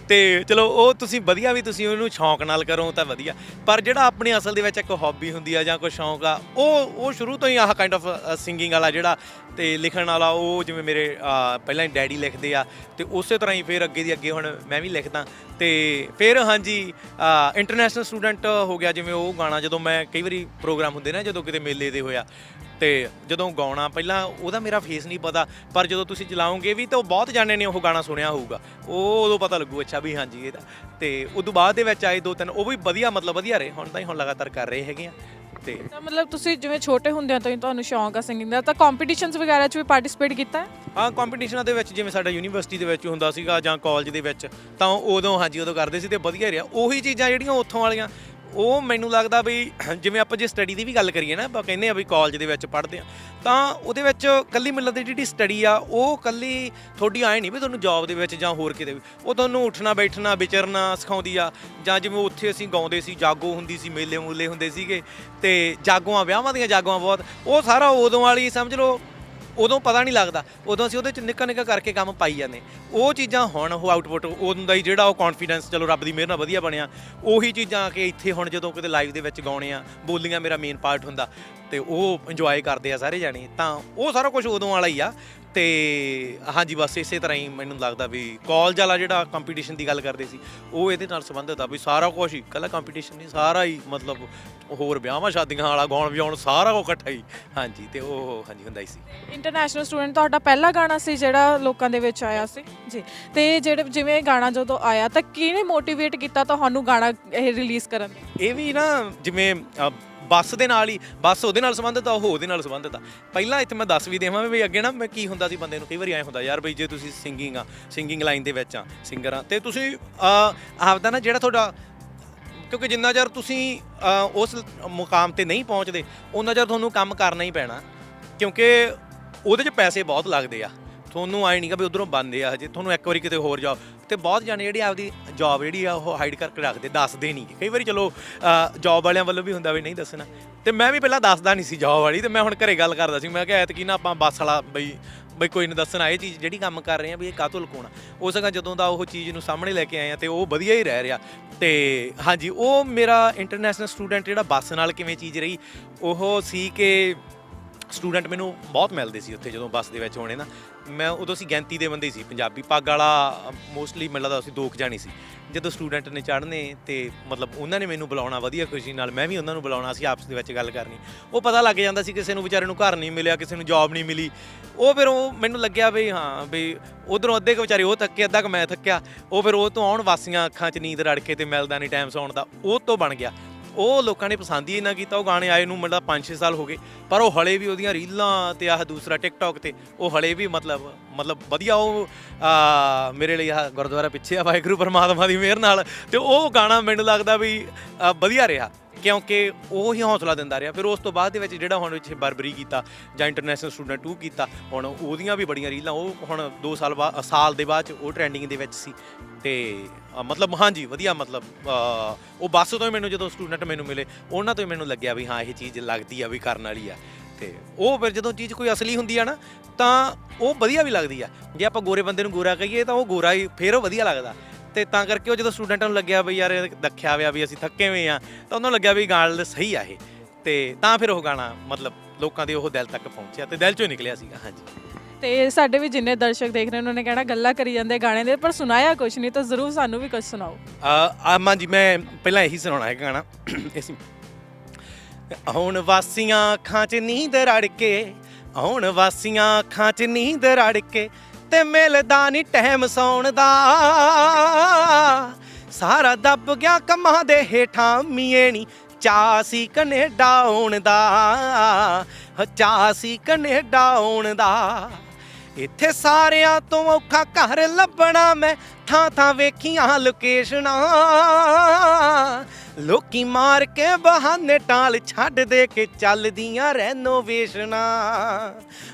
ਤੇ ਚਲੋ ਉਹ ਤੁਸੀਂ ਵਧੀਆ ਵੀ ਤੁਸੀਂ ਉਹਨੂੰ ਸ਼ੌਂਕ ਨਾਲ ਕਰੋ ਤਾਂ ਵਧੀਆ। ਪਰ ਜਿਹੜਾ ਆਪਣੀ ਅਸਲ ਦੇ ਵਿੱਚ ਇੱਕ ਹੌਬੀ ਹੁੰਦੀ ਆ ਜਾਂ ਕੋਈ ਸ਼ੌਂਕ ਆ, ਉਹ ਉਹ ਸ਼ੁਰੂ ਤੋਂ ਹੀ ਆਹ ਕਾਈਂਡ ਆਫ ਸਿੰਗਿੰਗ ਵਾਲਾ ਜਿਹੜਾ ਤੇ ਲਿਖਣ ਵਾਲਾ, ਉਹ ਜਿਵੇਂ ਮੇਰੇ ਪਹਿਲਾਂ ਹੀ ਡੈਡੀ ਲਿਖਦੇ ਆ ਤੇ ਉਸੇ ਤਰ੍ਹਾਂ ਹੀ ਫਿਰ ਅੱਗੇ ਦੀ ਅੱਗੇ ਹੁਣ ਮੈਂ ਵੀ ਲਿਖਦਾ। ਤੇ ਫਿਰ ਹਾਂਜੀ ਇੰਟਰਨੈਸ਼ਨਲ ਸਟੂਡੈਂਟ ਹੋ ਗਿਆ ਜਿਵੇਂ ਉਹ ਗਾਣਾ, ਜਦੋਂ ਮੈਂ ਕਈ ਵਾਰੀ ਪ੍ਰੋਗਰਾਮ ਹੁੰਦੇ ਨਾ, ਜਦੋਂ ਕਿਤੇ ਮੇਲੇ ਦੇ ਹੋਇਆ। ਤੇ ਜਦੋਂ ਗਾਉਣਾ ਪਹਿਲਾਂ ਉਹਦਾ ਮੇਰਾ ਫੇਸ ਨਹੀਂ ਪਤਾ ਪਰ ਜਦੋਂ ਤੁਸੀਂ ਚਲਾਓਗੇ ਵੀ ਤਾਂ ਉਹ ਬਹੁਤ ਜਾਣੇ ਨੇ ਉਹ ਗਾਣਾ ਸੁਣਿਆ ਹੋਊਗਾ। ਉਹ ਉਦੋਂ ਪਤਾ ਲੱਗੂ ਅੱਛਾ ਵੀ ਹਾਂਜੀ ਇਹਦਾ ਤੇ। ਉਦੋਂ ਬਾਅਦ ਦੇ ਵਿੱਚ ਆਏ ਦੋ ਤਿੰਨ ਉਹ ਵੀ ਵਧੀਆ ਮਤਲਬ ਵਧੀਆ ਰਹੇ ਹੁਣ ਤਾਂ ਹੀ ਹੁਣ ਲਗਾਤਾਰ ਕਰ ਰਹੇ ਹੈਗੇ ਆ। ਤੇ ਤਾਂ ਮਤਲਬ ਤੁਸੀਂ ਜਿਵੇਂ ਛੋਟੇ ਹੁੰਦਿਆਂ ਤੋਂ ਹੀ ਤੁਹਾਨੂੰ ਸ਼ੌਂਕ ਆ ਸਿੰਗਿੰਗ ਦਾ ਤਾਂ ਕੰਪੀਟੀਸ਼ਨਸ ਵਗੈਰਾ 'ਚ ਵੀ ਪਾਰਟਿਸਿਪੇਟ ਕੀਤਾ ਹੈ? ਹਾਂ ਕੰਪੀਟੀਸ਼ਨਾਂ ਦੇ ਵਿੱਚ ਜਿਵੇਂ ਸਾਡਾ ਯੂਨੀਵਰਸਿਟੀ ਦੇ ਵਿੱਚ ਹੁੰਦਾ ਸੀਗਾ ਜਾਂ ਕਾਲਜ ਦੇ ਵਿੱਚ ਤਾਂ ਉਦੋਂ ਹਾਂਜੀ ਉਦੋਂ ਕਰਦੇ ਸੀ ਤੇ ਵਧੀਆ ਰਿਹਾ। ਉਹੀ ਚੀਜ਼ਾਂ ਜਿਹੜੀਆਂ ਉੱਥੋਂ ਵਾਲੀਆਂ ਉਹ ਮੈਨੂੰ ਲੱਗਦਾ ਵੀ ਜਿਵੇਂ ਆਪਾਂ ਜੇ ਸਟੱਡੀ ਦੀ ਵੀ ਗੱਲ ਕਰੀਏ ਨਾ, ਆਪਾਂ ਕਹਿੰਦੇ ਆ ਵੀ ਕਾਲਜ ਦੇ ਵਿੱਚ ਪੜ੍ਹਦੇ ਆ, ਤਾਂ ਉਹਦੇ ਵਿੱਚ ਕੱਲੀ ਮਿਲਣ ਦੀ ਜਿਹੜੀ ਸਟੱਡੀ ਆ, ਉਹ ਕੱਲੀ ਤੁਹਾਡੀ ਆਏ ਨਹੀਂ ਵੀ ਤੁਹਾਨੂੰ ਜੌਬ ਦੇ ਵਿੱਚ ਜਾਂ ਹੋਰ ਕਿਤੇ ਵੀ। ਉਹ ਤੁਹਾਨੂੰ ਉੱਠਣਾ, ਬੈਠਣਾ, ਵਿਚਰਨਾ ਸਿਖਾਉਂਦੀ ਆ, ਜਾਂ ਜਿਵੇਂ ਉੱਥੇ ਅਸੀਂ ਗਾਉਂਦੇ ਸੀ, ਜਾਗੋ ਹੁੰਦੀ ਸੀ ਮੇਲੇ ਮੂਲੇ ਹੁੰਦੇ ਸੀਗੇ, ਤੇ ਜਾਗੋਆਂ, ਵਿਆਹਾਂ ਦੀਆਂ ਜਾਗੋਆਂ ਬਹੁਤ, ਉਹ ਸਾਰਾ ਉਦੋਂ ਵਾਲੀ ਸਮਝ ਲਓ ਉਦੋਂ ਪਤਾ ਨਹੀਂ ਲੱਗਦਾ, ਉਦੋਂ ਅਸੀਂ ਉਹਦੇ ਚ ਨਿੱਕਾ ਨਿੱਕਾ ਕਰਕੇ ਕੰਮ ਪਾਈ ਜਾਂਦੇ। ਉਹ ਚੀਜ਼ਾਂ ਹੁਣ ਉਹ ਆਊਟਪੁੱਟ ਉਦੋਂ ਦਾ ਹੀ ਜਿਹੜਾ ਉਹ ਕੌਨਫੀਡੈਂਸ ਚਲੋ ਰੱਬ ਦੀ ਮਿਹਰ ਨਾਲ ਵਧੀਆ ਬਣਿਆ। ਉਹੀ ਚੀਜ਼ਾਂ ਆ ਕੇ ਇੱਥੇ ਹੁਣ ਜਦੋਂ ਕਿਤੇ ਲਾਈਵ ਦੇ ਵਿੱਚ ਗਾਉਣੇ ਆ, ਬੋਲੀਆਂ ਮੇਰਾ ਮੇਨ ਪਾਰਟ ਹੁੰਦਾ, ਤੇ ਉਹ ਇੰਜੋਏ ਕਰਦੇ ਆ ਸਾਰੇ ਜਾਣੇ। ਤਾਂ ਉਹ ਸਾਰਾ ਕੁਝ ਉਦੋਂ ਵਾਲਾ ਹੀ ਆ। ਤੇ ਹਾਂਜੀ ਬਸ ਇਸੇ ਤਰ੍ਹਾਂ ਹੀ ਮੈਨੂੰ ਲੱਗਦਾ ਵੀ ਕਾਲਜ ਵਾਲਾ ਜਿਹੜਾ ਕੰਪੀਟੀਸ਼ਨ ਦੀ ਗੱਲ ਕਰਦੇ ਸੀ ਉਹ ਇਹਦੇ ਨਾਲ ਸੰਬੰਧਿਤ ਆ ਵੀ ਸਾਰਾ ਕੁਝ ਹੀ ਕੱਲਾ ਕੰਪੀਟੀਸ਼ਨ ਨਹੀਂ ਸਾਰਾ ਹੀ ਮਤਲਬ ਹੋਰ ਵਿਆਹਾਂ ਸ਼ਾਦੀਆਂ ਵਾਲਾ ਗਾਉਣ ਵਜਾਉਣ ਸਾਰਾ ਕੁਝ ਇਕੱਠਾ ਹੀ। ਹਾਂਜੀ ਤੇ ਉਹ ਹਾਂਜੀ ਹੁੰਦਾ ਹੀ ਸੀ। ਇੰਟਰਨੈਸ਼ਨਲ ਸਟੂਡੈਂਟ ਤੁਹਾਡਾ ਪਹਿਲਾ ਗਾਣਾ ਸੀ ਜਿਹੜਾ ਲੋਕਾਂ ਦੇ ਵਿੱਚ ਆਇਆ ਸੀ? ਜੀ ਤੇ ਜਿਹੜੇ ਜਿਵੇਂ ਇਹ ਗਾਣਾ ਜਦੋਂ ਆਇਆ ਤਾਂ ਕਿਹਨੇ ਮੋਟੀਵੇਟ ਕੀਤਾ ਤੁਹਾਨੂੰ ਗਾਣਾ ਇਹ ਰਿਲੀਜ਼ ਕਰਨ ਲਈ? ਇਹ ਵੀ ਨਾ ਜਿਵੇਂ ਬੱਸ ਦੇ ਨਾਲ ਹੀ, ਬੱਸ ਉਹਦੇ ਨਾਲ ਸੰਬੰਧਿਤ ਆ, ਉਹ ਉਹਦੇ ਨਾਲ ਸੰਬੰਧਿਤ ਆ। ਪਹਿਲਾਂ ਇੱਥੇ ਮੈਂ ਦੱਸ ਵੀ ਦੇਵਾਂ ਵੀ ਅੱਗੇ ਨਾ ਮੈਂ ਕੀ ਹੁੰਦਾ ਸੀ ਬੰਦੇ ਨੂੰ, ਕਈ ਵਾਰੀ ਐ ਹੁੰਦਾ, ਯਾਰ ਬਈ ਜੇ ਤੁਸੀਂ ਸਿੰਗਿੰਗ ਆ ਸਿੰਗਿੰਗ ਲਾਈਨ ਦੇ ਵਿੱਚ ਆ ਸਿੰਗਰ ਆ, ਤੇ ਤੁਸੀਂ ਆਪਦਾ ਨਾ ਜਿਹੜਾ ਤੁਹਾਡਾ, ਕਿਉਂਕਿ ਜਿੰਨਾ ਚਿਰ ਤੁਸੀਂ ਉਸ ਮੁਕਾਮ ਤੇ ਨਹੀਂ ਪਹੁੰਚਦੇ ਉਹਨਾਂ ਚਿਰ ਤੁਹਾਨੂੰ ਕੰਮ ਕਰਨਾ ਹੀ ਪੈਣਾ, ਕਿਉਂਕਿ ਉਹਦੇ 'ਚ ਪੈਸੇ ਬਹੁਤ ਲੱਗਦੇ ਆ। ਤੁਹਾਨੂੰ ਆਏ ਨਹੀਂਗਾ ਵੀ ਉਧਰੋਂ ਬੰਦੇ ਆ ਹਜੇ, ਤੁਹਾਨੂੰ ਇੱਕ ਵਾਰੀ ਕਿਤੇ ਹੋਰ ਜਾਓ ਤੇ ਬਹੁਤ ਜਾਣੇ ਜਿਹੜੀ ਆਪਦੀ ਜੌਬ ਜਿਹੜੀ ਆ, ਉਹ ਹਾਈਡ ਕਰਕੇ ਰੱਖਦੇ, ਦੱਸਦੇ ਨਹੀਂ ਕਈ ਵਾਰੀ ਚਲੋ ਜੌਬ ਵਾਲਿਆਂ ਵੱਲੋਂ ਵੀ ਹੁੰਦਾ ਵੀ ਨਹੀਂ ਦੱਸਣਾ। ਤੇ ਮੈਂ ਵੀ ਪਹਿਲਾਂ ਦੱਸਦਾ ਨਹੀਂ ਸੀ ਜੌਬ ਵਾਲੀ, ਤੇ ਮੈਂ ਹੁਣ ਘਰੇ ਗੱਲ ਕਰਦਾ ਸੀ। ਮੈਂ ਕਿਹਾ ਐਤਕੀ ਨਾ ਆਪਾਂ ਬੱਸ ਵਾਲਾ ਬਈ ਬਈ ਕੋਈ ਨਹੀਂ ਦੱਸਣਾ ਇਹ ਚੀਜ਼, ਜਿਹੜੀ ਕੰਮ ਕਰ ਰਹੇ ਆ ਵੀ ਇਹ ਕਾਹਤੋਂ ਲੁਕਾਉਣਾ। ਉਸ ਸਗਾ ਜਦੋਂ ਦਾ ਉਹ ਚੀਜ਼ ਨੂੰ ਸਾਹਮਣੇ ਲੈ ਕੇ ਆਏ ਆ ਤੇ ਉਹ ਵਧੀਆ ਹੀ ਰਹਿ ਰਿਹਾ। ਤੇ ਹਾਂਜੀ, ਉਹ ਮੇਰਾ ਇੰਟਰਨੈਸ਼ਨਲ ਸਟੂਡੈਂਟ ਜਿਹੜਾ ਬੱਸ ਨਾਲ ਕਿਵੇਂ ਚੀਜ਼ ਰਹੀ, ਉਹ ਸੀ ਕਿ ਸਟੂਡੈਂਟ ਮੈਨੂੰ ਬਹੁਤ ਮਿਲਦੇ ਸੀ ਉੱਥੇ ਜਦੋਂ ਬੱਸ ਦੇ ਵਿੱਚ ਹੋਣੇ ਨਾ। ਮੈਂ ਉਦੋਂ ਸੀ ਗੈਂਤੀ ਦੇ ਬੰਦੇ ਸੀ, ਪੰਜਾਬੀ। ਪੱਗ ਵਾਲਾ ਮੋਸਟਲੀ ਮੈਨੂੰ ਲੱਗਦਾ ਅਸੀਂ ਦੋ ਕੁ ਜਾਣੀ ਸੀ। ਜਦੋਂ ਸਟੂਡੈਂਟ ਨੇ ਚੜ੍ਹਨੇ ਤੇ ਮਤਲਬ ਉਹਨਾਂ ਨੇ ਮੈਨੂੰ ਬੁਲਾਉਣਾ ਵਧੀਆ ਖੁਸ਼ੀ ਨਾਲ, ਮੈਂ ਵੀ ਉਹਨਾਂ ਨੂੰ ਬੁਲਾਉਣਾ ਸੀ ਆਪਸ ਦੇ ਵਿੱਚ ਗੱਲ ਕਰਨੀ। ਉਹ ਪਤਾ ਲੱਗ ਜਾਂਦਾ ਸੀ ਕਿਸੇ ਨੂੰ ਵਿਚਾਰੇ ਨੂੰ ਘਰ ਨਹੀਂ ਮਿਲਿਆ, ਕਿਸੇ ਨੂੰ ਜੌਬ ਨਹੀਂ ਮਿਲੀ। ਉਹ ਫਿਰ ਉਹ ਮੈਨੂੰ ਲੱਗਿਆ ਵੀ ਹਾਂ, ਵੀ ਉਧਰੋਂ ਅੱਧੇ ਕੁ ਵਿਚਾਰੇ ਉਹ ਥੱਕੇ, ਅੱਧਾ ਕੁ ਮੈਂ ਥੱਕਿਆ। ਉਹ ਫਿਰ ਉਹ ਤੋਂ ਆਉਣ ਵਾਸੀਆਂ ਅੱਖਾਂ 'ਚ ਨੀਂਦ ਰੜ ਕੇ ਤੇ ਮਿਲਦਾ ਨਹੀਂ ਟਾਈਮ ਸੌਣ ਦਾ। ਉਹ ਤੋਂ ਬਣ ਗਿਆ। ਉਹ ਲੋਕਾਂ ਨੇ ਪਸੰਦ ਹੀ ਨਾ ਕੀਤਾ, ਉਹ ਗਾਣੇ ਆਏ ਨੂੰ ਮਤਲਬ 5-6 ਸਾਲ ਹੋ ਗਏ, ਪਰ ਉਹ ਹਲੇ ਵੀ ਉਹਦੀਆਂ ਰੀਲਾਂ ਤੇ ਆਹ ਦੂਸਰਾ ਟਿਕਟੌਕ ਤੇ, ਉਹ ਹਲੇ ਵੀ ਮਤਲਬ ਮਤਲਬ ਵਧੀਆ ਉਹ ਮੇਰੇ ਲਈ ਆਹ ਗੁਰਦੁਆਰਾ ਪਿੱਛੇ ਆ ਵਾਹਿਗੁਰੂ ਪਰਮਾਤਮਾ ਦੀ ਮਿਹਰ ਨਾਲ, ਤੇ ਉਹ ਗਾਣਾ ਮੈਨੂੰ ਲੱਗਦਾ ਵੀ ਵਧੀਆ ਰਿਹਾ। ਕਿਉਂਕਿ ਉਹ ਹੀ ਹੌਸਲਾ ਦਿੰਦਾ ਰਿਹਾ। ਫਿਰ ਉਸ ਤੋਂ ਬਾਅਦ ਦੇ ਵਿੱਚ ਜਿਹੜਾ ਹੁਣ ਇੱਥੇ ਬਰਬਰੀ ਕੀਤਾ ਜਾਂ ਇੰਟਰਨੈਸ਼ਨਲ ਸਟੂਡੈਂਟ 2 ਕੀਤਾ, ਹੁਣ ਉਹਦੀਆਂ ਵੀ ਬੜੀਆਂ ਰੀਲਾਂ, ਉਹ ਹੁਣ 2 ਸਾਲ ਬਾਅਦ ਸਾਲ ਦੇ ਬਾਅਦ ਚ ਉਹ ਟ੍ਰੈਂਡਿੰਗ ਦੇ ਵਿੱਚ ਸੀ। ਤੇ ਮਤਲਬ, ਹਾਂਜੀ, ਵਧੀਆ ਮਤਲਬ ਉਹ ਬੱਸ ਤੋਂ ਹੀ ਮੈਨੂੰ ਜਦੋਂ ਸਟੂਡੈਂਟ ਮੈਨੂੰ ਮਿਲੇ, ਉਹਨਾਂ ਤੋਂ ਹੀ ਮੈਨੂੰ ਲੱਗਿਆ ਵੀ ਹਾਂ, ਇਹ ਚੀਜ਼ ਲੱਗਦੀ ਆ, ਵੀ ਕਰਨ ਵਾਲੀ ਆ। ਤੇ ਉਹ ਫਿਰ ਜਦੋਂ ਚੀਜ਼ ਕੋਈ ਅਸਲੀ ਹੁੰਦੀ ਆ ਨਾ, ਤਾਂ ਉਹ ਵਧੀਆ ਵੀ ਲੱਗਦੀ ਆ। ਜੇ ਆਪਾਂ ਗੋਰੇ ਬੰਦੇ ਨੂੰ ਗੋਰਾ ਕਹੀਏ, ਤਾਂ ਉਹ ਗੋਰਾ ਹੀ, ਫਿਰ ਉਹ ਵਧੀਆ ਲੱਗਦਾ। ਤੇ ਤਾਂ ਕਰਕੇ ਉਹ ਜਦੋਂ ਸਟੂਡੈਂਟਾਂ ਨੂੰ ਲੱਗਿਆ ਵੀ ਯਾਰ ਦੱਖਿਆ ਹੋਇਆ ਵੀ ਅਸੀਂ ਥੱਕੇ ਹੋਏ ਆ ਤਾਂ ਉਹਨਾਂ ਨੂੰ ਲੱਗਿਆ ਵੀ ਗੱਲ ਸਹੀ ਆ ਇਹ। ਤੇ ਤਾਂ ਫਿਰ ਉਹ ਗਾਣਾ ਮਤਲਬ ਲੋਕਾਂ ਦੇ ਉਹ ਦਿਲ ਤੱਕ ਪਹੁੰਚਿਆ ਤੇ ਦਿਲ ਚੋਂ ਨਿਕਲਿਆ ਸੀਗਾ ਹਾਂਜੀ। ਤੇ ਸਾਡੇ ਵੀ ਜਿੰਨੇ ਦਰਸ਼ਕ ਦੇਖ ਰਹੇ ਨੇ ਉਹਨਾਂ ਨੇ ਕਹਿਣਾ ਗੱਲਾਂ ਕਰੀ ਜਾਂਦੇ ਗਾਣੇ ਦੇ ਪਰ ਸੁਣਾਇਆ ਕੁਝ ਨਹੀਂ ਤਾਂ ਜ਼ਰੂਰ ਸਾਨੂੰ ਵੀ ਕੁਝ ਸੁਣਾਓ। ਆ ਮਾਂ ਜੀ ਮੈਂ ਪਹਿਲਾਂ ਇਹੀ ਸੁਣਾਉਣਾ ਹੈ ਗਾਣਾ। ਅਸੀਂ ਹੁਣ ਵਾਸੀਆਂ ਅੱਖਾਂ 'ਚ ਨੀਂਦ ਰੜ ਕੇ ਹੁਣ ਵਾਸੀਆਂ ਅੱਖਾਂ 'ਚ ਨੀਂਦ ਰੜ ਕੇ ਤੇ ਮਿਲਦਾ ਨਹੀਂ ਟਾਈਮ ਸੌਣ ਦਾ। ਸਾਰਾ ਦੱਬ ਗਿਆ ਕੰਮਾਂ ਦੇ ਹੇਠਾਂ ਮੀਏ ਨੀ ਚਾਅ ਸੀ ਕੈਨੇਡਾ ਆਉਣ ਦਾ। ਚਾਸੀ ਚਾਅ ਸੀ ਕੈਨੇਡਾ ਆਉਣ ਦਾ। ਇੱਥੇ ਸਾਰਿਆਂ ਤੋਂ ਔਖਾ ਘਰ ਲੱਭਣਾ, ਮੈਂ ਥਾਂ ਥਾਂ ਵੇਖੀਆਂ ਲੋਕੇਸ਼ਨਾਂ। ਲੋਕੀ ਮਾਰ ਕੇ ਬਹਾਨੇ ਟਾਲ ਛੱਡ ਦੇ ਕੇ ਚੱਲਦੀਆਂ ਰੈਨੋਵੇਸ਼ਨਾਂ।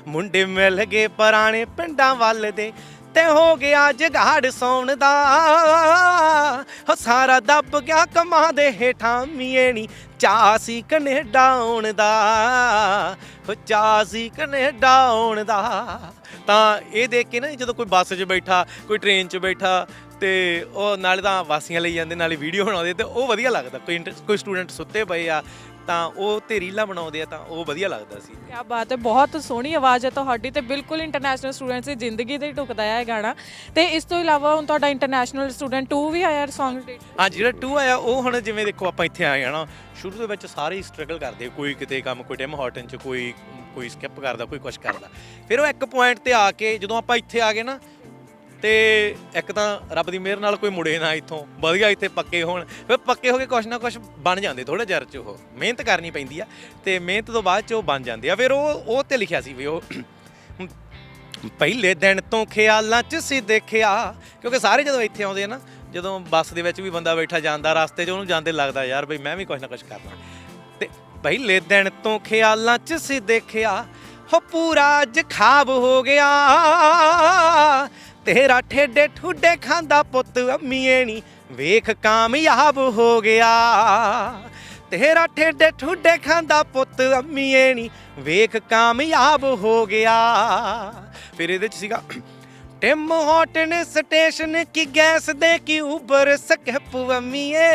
ਮੁੰਡੇ ਮਿਲ ਗਏ ਪੁਰਾਣੇ ਪਿੰਡਾਂ ਵੱਲ ਦੇ, ਤੇ ਹੋ ਗਿਆ ਜਗਾੜ ਸੌਣ ਦਾ। ਹੋ ਸਾਰਾ ਦੱਬ ਗਿਆ ਕਮਾਂ ਦੇ ਹੇਠਾਂ ਮੀਏ ਨੀ, ਚਾਅ ਸੀ ਕੈਨੇਡਾ ਆਉਣ ਦਾ। ਹੋ ਚਾਅ ਸੀ ਕੈਨੇਡਾ ਆਉਣ ਦਾ। ਤਾਂ ਇਹ ਦੇਖ ਕੇ ਨਾ ਜਦੋਂ ਕੋਈ ਬੱਸ 'ਚ ਬੈਠਾ, ਕੋਈ ਟ੍ਰੇਨ 'ਚ ਬੈਠਾ, ਤੇ ਉਹ ਨਾਲੇ ਤਾਂ ਵਾਸੀਆਂ ਲਈ ਜਾਂਦੇ, ਨਾਲੇ ਵੀਡੀਓ ਬਣਾਉਂਦੇ, ਤੇ ਉਹ ਵਧੀਆ ਲੱਗਦਾ। ਕੋਈ ਕੋਈ ਸਟੂਡੈਂਟ ਸੁੱਤੇ ਪਏ ਆ ਤਾਂ ਉਹ ਤੇ ਰੀਲਾਂ ਬਣਾਉਂਦੇ ਆ ਤਾਂ ਉਹ ਵਧੀਆ ਲੱਗਦਾ ਸੀ। ਕੀ ਬਾਤ ਹੈ ਬਹੁਤ ਸੋਹਣੀ ਆਵਾਜ਼ ਹੈ ਤੁਹਾਡੀ ਤੇ ਬਿਲਕੁਲ ਇੰਟਰਨੈਸ਼ਨਲ ਸਟੂਡੈਂਟਸ ਦੀ ਜ਼ਿੰਦਗੀ ਤੇ ਢੁਕਦਾ ਹੈ ਇਹ ਗਾਣਾ। ਤੇ ਇਸ ਤੋਂ ਇਲਾਵਾ ਹੁਣ ਤੁਹਾਡਾ ਇੰਟਰਨੈਸ਼ਨਲ ਸਟੂਡੈਂਟ 2 ਵੀ ਆਇਆ Song ਹਾਂ ਜਿਹੜਾ 2 ਆਇਆ ਉਹ ਹੁਣ ਜਿਵੇਂ ਦੇਖੋ ਆਪਾਂ ਇੱਥੇ ਆਏ ਆ ਨਾ ਸ਼ੁਰੂ ਦੇ ਵਿੱਚ ਸਾਰੇ ਸਟਰਗਲ ਕਰਦੇ ਕੋਈ ਕਿਤੇ ਕੰਮ ਕੋਈ ਟਿਮ ਹਾਰਟਨ ਚ ਕੋਈ ਕੋਈ ਸਕਿਪ ਕਰਦਾ ਕੋਈ ਕੁਝ ਕਰਦਾ। ਫਿਰ ਉਹ ਇੱਕ ਪੁਆਇੰਟ ਤੇ ਆ ਕੇ ਜਦੋਂ ਆਪਾਂ ਇੱਥੇ ਆ ਗਏ ਨਾ ਤੇ ਇੱਕ ਤਾਂ ਰੱਬ ਦੀ ਮਿਹਰ ਨਾਲ ਕੋਈ ਮੁੜੇ ਨਾ ਇੱਥੋਂ। ਵਧੀਆ ਇੱਥੇ ਪੱਕੇ ਹੋਣ। ਫਿਰ ਪੱਕੇ ਹੋ ਕੇ ਕੁਛ ਨਾ ਕੁਛ ਬਣ ਜਾਂਦੇ ਥੋੜੇ ਜਰ ਚ ਉਹ। ਮਿਹਨਤ ਕਰਨੀ ਪੈਂਦੀ ਆ ਤੇ ਮਿਹਨਤ ਤੋਂ ਬਾਅਦ ਚ ਉਹ ਬਣ ਜਾਂਦੇ ਆ। ਫਿਰ ਉਹ ਉਹ ਤੇ ਲਿਖਿਆ ਸੀ ਵੀ ਉਹ ਪਹਿਲੇ ਦਿਨ ਤੋਂ ਖਿਆਲਾਂ 'ਚ ਸੀ ਦੇਖਿਆ। ਕਿਉਂਕਿ ਸਾਰੇ ਜਦੋਂ ਇੱਥੇ ਆਉਂਦੇ ਆ ਨਾ, ਜਦੋਂ ਬੱਸ ਦੇ ਵਿੱਚ ਵੀ ਬੰਦਾ ਬੈਠਾ ਜਾਂਦਾ, ਰਸਤੇ 'ਚ ਉਹਨੂੰ ਜਾਂਦੇ ਲੱਗਦਾ, ਯਾਰ ਬਈ ਮੈਂ ਵੀ ਕੁਝ ਨਾ ਕੁਝ ਕਰਨਾ। ਤੇ ਪਹਿਲੇ ਦਿਨ ਤੋਂ ਖਿਆਲਾਂ 'ਚ ਸੀ ਦੇਖਿਆ। ਹੋ ਪੂਰਾ ਅੱਜ ਖਾਬ ਹੋ ਗਿਆ। ਤੇਰਾ ਠੇਡੇ ਠੁੱਡੇ ਖਾਂਦਾ ਪੁੱਤ ਅੰਮੀਏ ਨੀ। ਵੇਖ ਕਾਮਯਾਬ ਹੋ ਗਿਆ। ਤੇਰਾ ਠੇਡੇ ਠੁੱਡੇ ਖਾਂਦਾ ਪੁੱਤ ਅੰਮੀਏ ਨੀ। ਵੇਖ ਕਾਮਯਾਬ ਹੋ ਗਿਆ। ਫਿਰ ਇਹਦੇ ਚ ਸੀਗਾ, ਟਿਮ ਹੋਟਨ ਸਟੇਸ਼ਨ ਕੀ ਗੈਸ ਦੇ ਕੀ ਉਬਰ ਸਕੈਪ ਅੰਮੀਏ।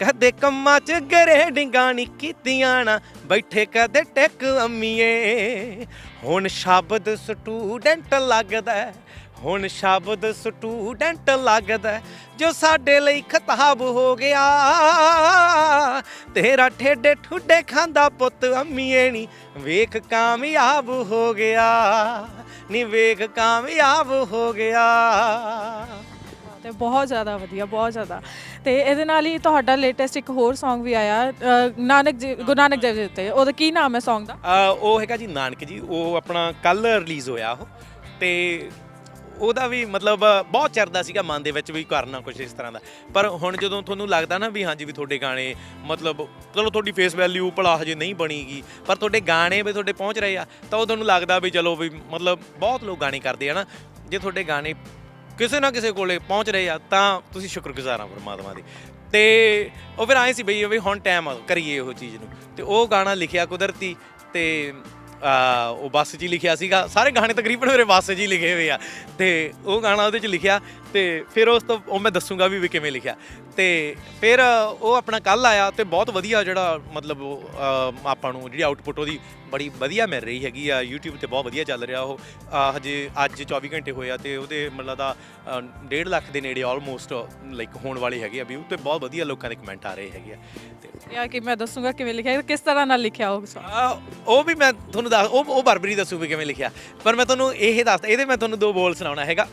ਕਦੇ ਕੰਮਾਂ ਚ ਗਰੇਡਿੰਗਾਂ ਨਹੀਂ ਕੀਤੀਆਂ ਨਾ, ਬੈਠੇ ਕਦੇ ਟੈਕ ਅੰਮੀਏ। ਹੁਣ ਸ਼ਬਦ ਸਟੂਡੈਂਟ ਲੱਗਦਾ ਹੁਣ ਸ਼ਬਦ ਸਟੂਡੈਂਟ ਲੱਗਦਾ ਜੋ ਸਾਡੇ ਲਈ ਖਤਾਬ ਹੋ ਗਿਆ। ਤੇਰਾ ਠੇਡੇ ਠੁੱਡੇ ਖਾਂਦਾ ਪੁੱਤ ਅੰਮੀਏ ਨੀ, ਵੇਖ ਕਾਮਯਾਬ ਹੋ ਗਿਆ, ਨੀ ਵੇਖ ਕਾਮਯਾਬ ਹੋ ਗਿਆ। ਤੇ ਬਹੁਤ ਜ਼ਿਆਦਾ ਵਧੀਆ ਬਹੁਤ ਜ਼ਿਆਦਾ। ਤੇ ਇਹਦੇ ਨਾਲ ਹੀ ਤੁਹਾਡਾ ਲੇਟੈਸਟ ਇੱਕ ਹੋਰ Song ਵੀ ਆਇਆ ਅ, ਨਾਨਕ ਜੀ ਗੁਰੂ ਨਾਨਕ ਦੇਵ ਜੀ ਉੱਤੇ। ਉਹਦਾ ਕੀ ਨਾਮ ਹੈ Song ਦਾ? ਆ, ਉਹ ਹੈਗਾ ਜੀ ਨਾਨਕ ਜੀ ਉਹ ਆਪਣਾ ਕੱਲ ਰਿਲੀਜ਼ ਹੋਇਆ ਉਹ। ਤੇ ਉਹਦਾ ਵੀ ਮਤਲਬ ਬਹੁਤ ਚਰਦਾ ਸੀਗਾ ਮਨ ਦੇ ਵਿੱਚ ਵੀ ਕਰਨਾ ਕੁਝ ਇਸ ਤਰ੍ਹਾਂ ਦਾ। ਪਰ ਹੁਣ ਜਦੋਂ ਤੁਹਾਨੂੰ ਲੱਗਦਾ ਨਾ ਵੀ ਹਾਂਜੀ ਵੀ ਤੁਹਾਡੇ ਗਾਣੇ ਮਤਲਬ ਚਲੋ ਤੁਹਾਡੀ ਫੇਸ ਵੈਲਿਊ ਭਲਾ ਹਜੇ ਨਹੀਂ ਬਣੀਗੀ ਪਰ ਤੁਹਾਡੇ ਗਾਣੇ ਵੀ ਤੁਹਾਡੇ ਪਹੁੰਚ ਰਹੇ ਆ ਤਾਂ ਉਹ ਤੁਹਾਨੂੰ ਲੱਗਦਾ ਵੀ ਚਲੋ ਵੀ ਮਤਲਬ ਬਹੁਤ ਲੋਕ ਗਾਣੇ ਕਰਦੇ ਆ ਨਾ। ਜੇ ਤੁਹਾਡੇ ਗਾਣੇ ਕਿਸੇ ਨਾ ਕਿਸੇ ਕੋਲੇ ਪਹੁੰਚ ਰਹੇ ਆ, ਤਾਂ ਤੁਸੀਂ ਸ਼ੁਕਰਗੁਜ਼ਾਰ ਆ ਪਰਮਾਤਮਾ ਦੀ। ਤੇ ਉਹ ਫਿਰ ਆਏ ਸੀ ਬਈ ਵੀ ਹੁਣ ਟਾਈਮ ਆ, ਕਰੀਏ ਉਹ ਚੀਜ਼ ਨੂੰ। ਤੇ ਉਹ ਗਾਣਾ ਲਿਖਿਆ ਕੁਦਰਤੀ, ਤੇ, ਆ, ਉਹ ਬੱਸ 'ਚ ਹੀ ਲਿਖਿਆ ਸੀਗਾ। ਸਾਰੇ ਗਾਣੇ ਤਕਰੀਬਨ ਮੇਰੇ ਬੱਸ 'ਚ ਹੀ ਲਿਖੇ ਹੋਏ ਆ। ਤੇ ਉਹ ਗਾਣਾ ਉਹਦੇ 'ਚ ਲਿਖਿਆ ਤੇ ਫਿਰ ਉਸ ਤੋਂ ਉਹ ਮੈਂ ਦੱਸੂਗਾ ਵੀ ਵੀ ਕਿਵੇਂ ਲਿਖਿਆ। ਤੇ ਫਿਰ ਉਹ ਆਪਣਾ ਕੱਲ ਆਇਆ ਤੇ ਬਹੁਤ ਵਧੀਆ ਜਿਹੜਾ ਮਤਲਬ ਉਹ, ਅ, ਆਪਾਂ ਨੂੰ ਜਿਹੜੀ ਆਊਟਪੁੱਟ ਉਹਦੀ ਬੜੀ ਵਧੀਆ ਮਿਲ ਰਹੀ ਹੈਗੀ ਆ YouTube ਤੇ ਬਹੁਤ ਵਧੀਆ ਚੱਲ ਰਿਹਾ ਉਹ। ਅ, ਹਜੇ ਅੱਜ 24 ਘੰਟੇ ਹੋਏ ਆ ਤੇ ਉਹਦੇ ਮਤਲਬ ਦਾ 1.5 ਲੱਖ ਦੇ ਨੇੜੇ ਆਲਮੋਸਟ ਲਾਈਕ ਹੋਣ ਵਾਲੇ ਹੈਗੇ ਆ ਵਿਊ ਤੇ ਬਹੁਤ ਵਧੀਆ ਲੋਕਾਂ ਦੇ ਕਮੈਂਟ ਆ ਰਹੇ ਹੈਗੇ ਆ। ਤੇ ਜਾਂ ਕਿ ਮੈਂ ਦੱਸੂਗਾ ਕਿਵੇਂ ਲਿਖਿਆ ਕਿਸ ਤਰ੍ਹਾਂ ਨਾਲ ਲਿਖਿਆ ਉਹ song? ਆ, ਉਹ ਵੀ ਮੈਂ ਤੁਹਾਨੂੰ ਦੱਸ ਉਹ ਉਹ ਬਰਬਰੀ ਦੱਸੂ ਵੀ ਕਿਵੇਂ ਲਿਖਿਆ। ਪਰ ਮੈਂ ਤੁਹਾਨੂੰ ਇਹ ਦੱਸ ਇਹਦੇ ਮੈਂ ਤੁਹਾਨੂੰ ਦੋ ਬੋਲ ਸੁਣਾਉਣਾ ਹੈਗਾ।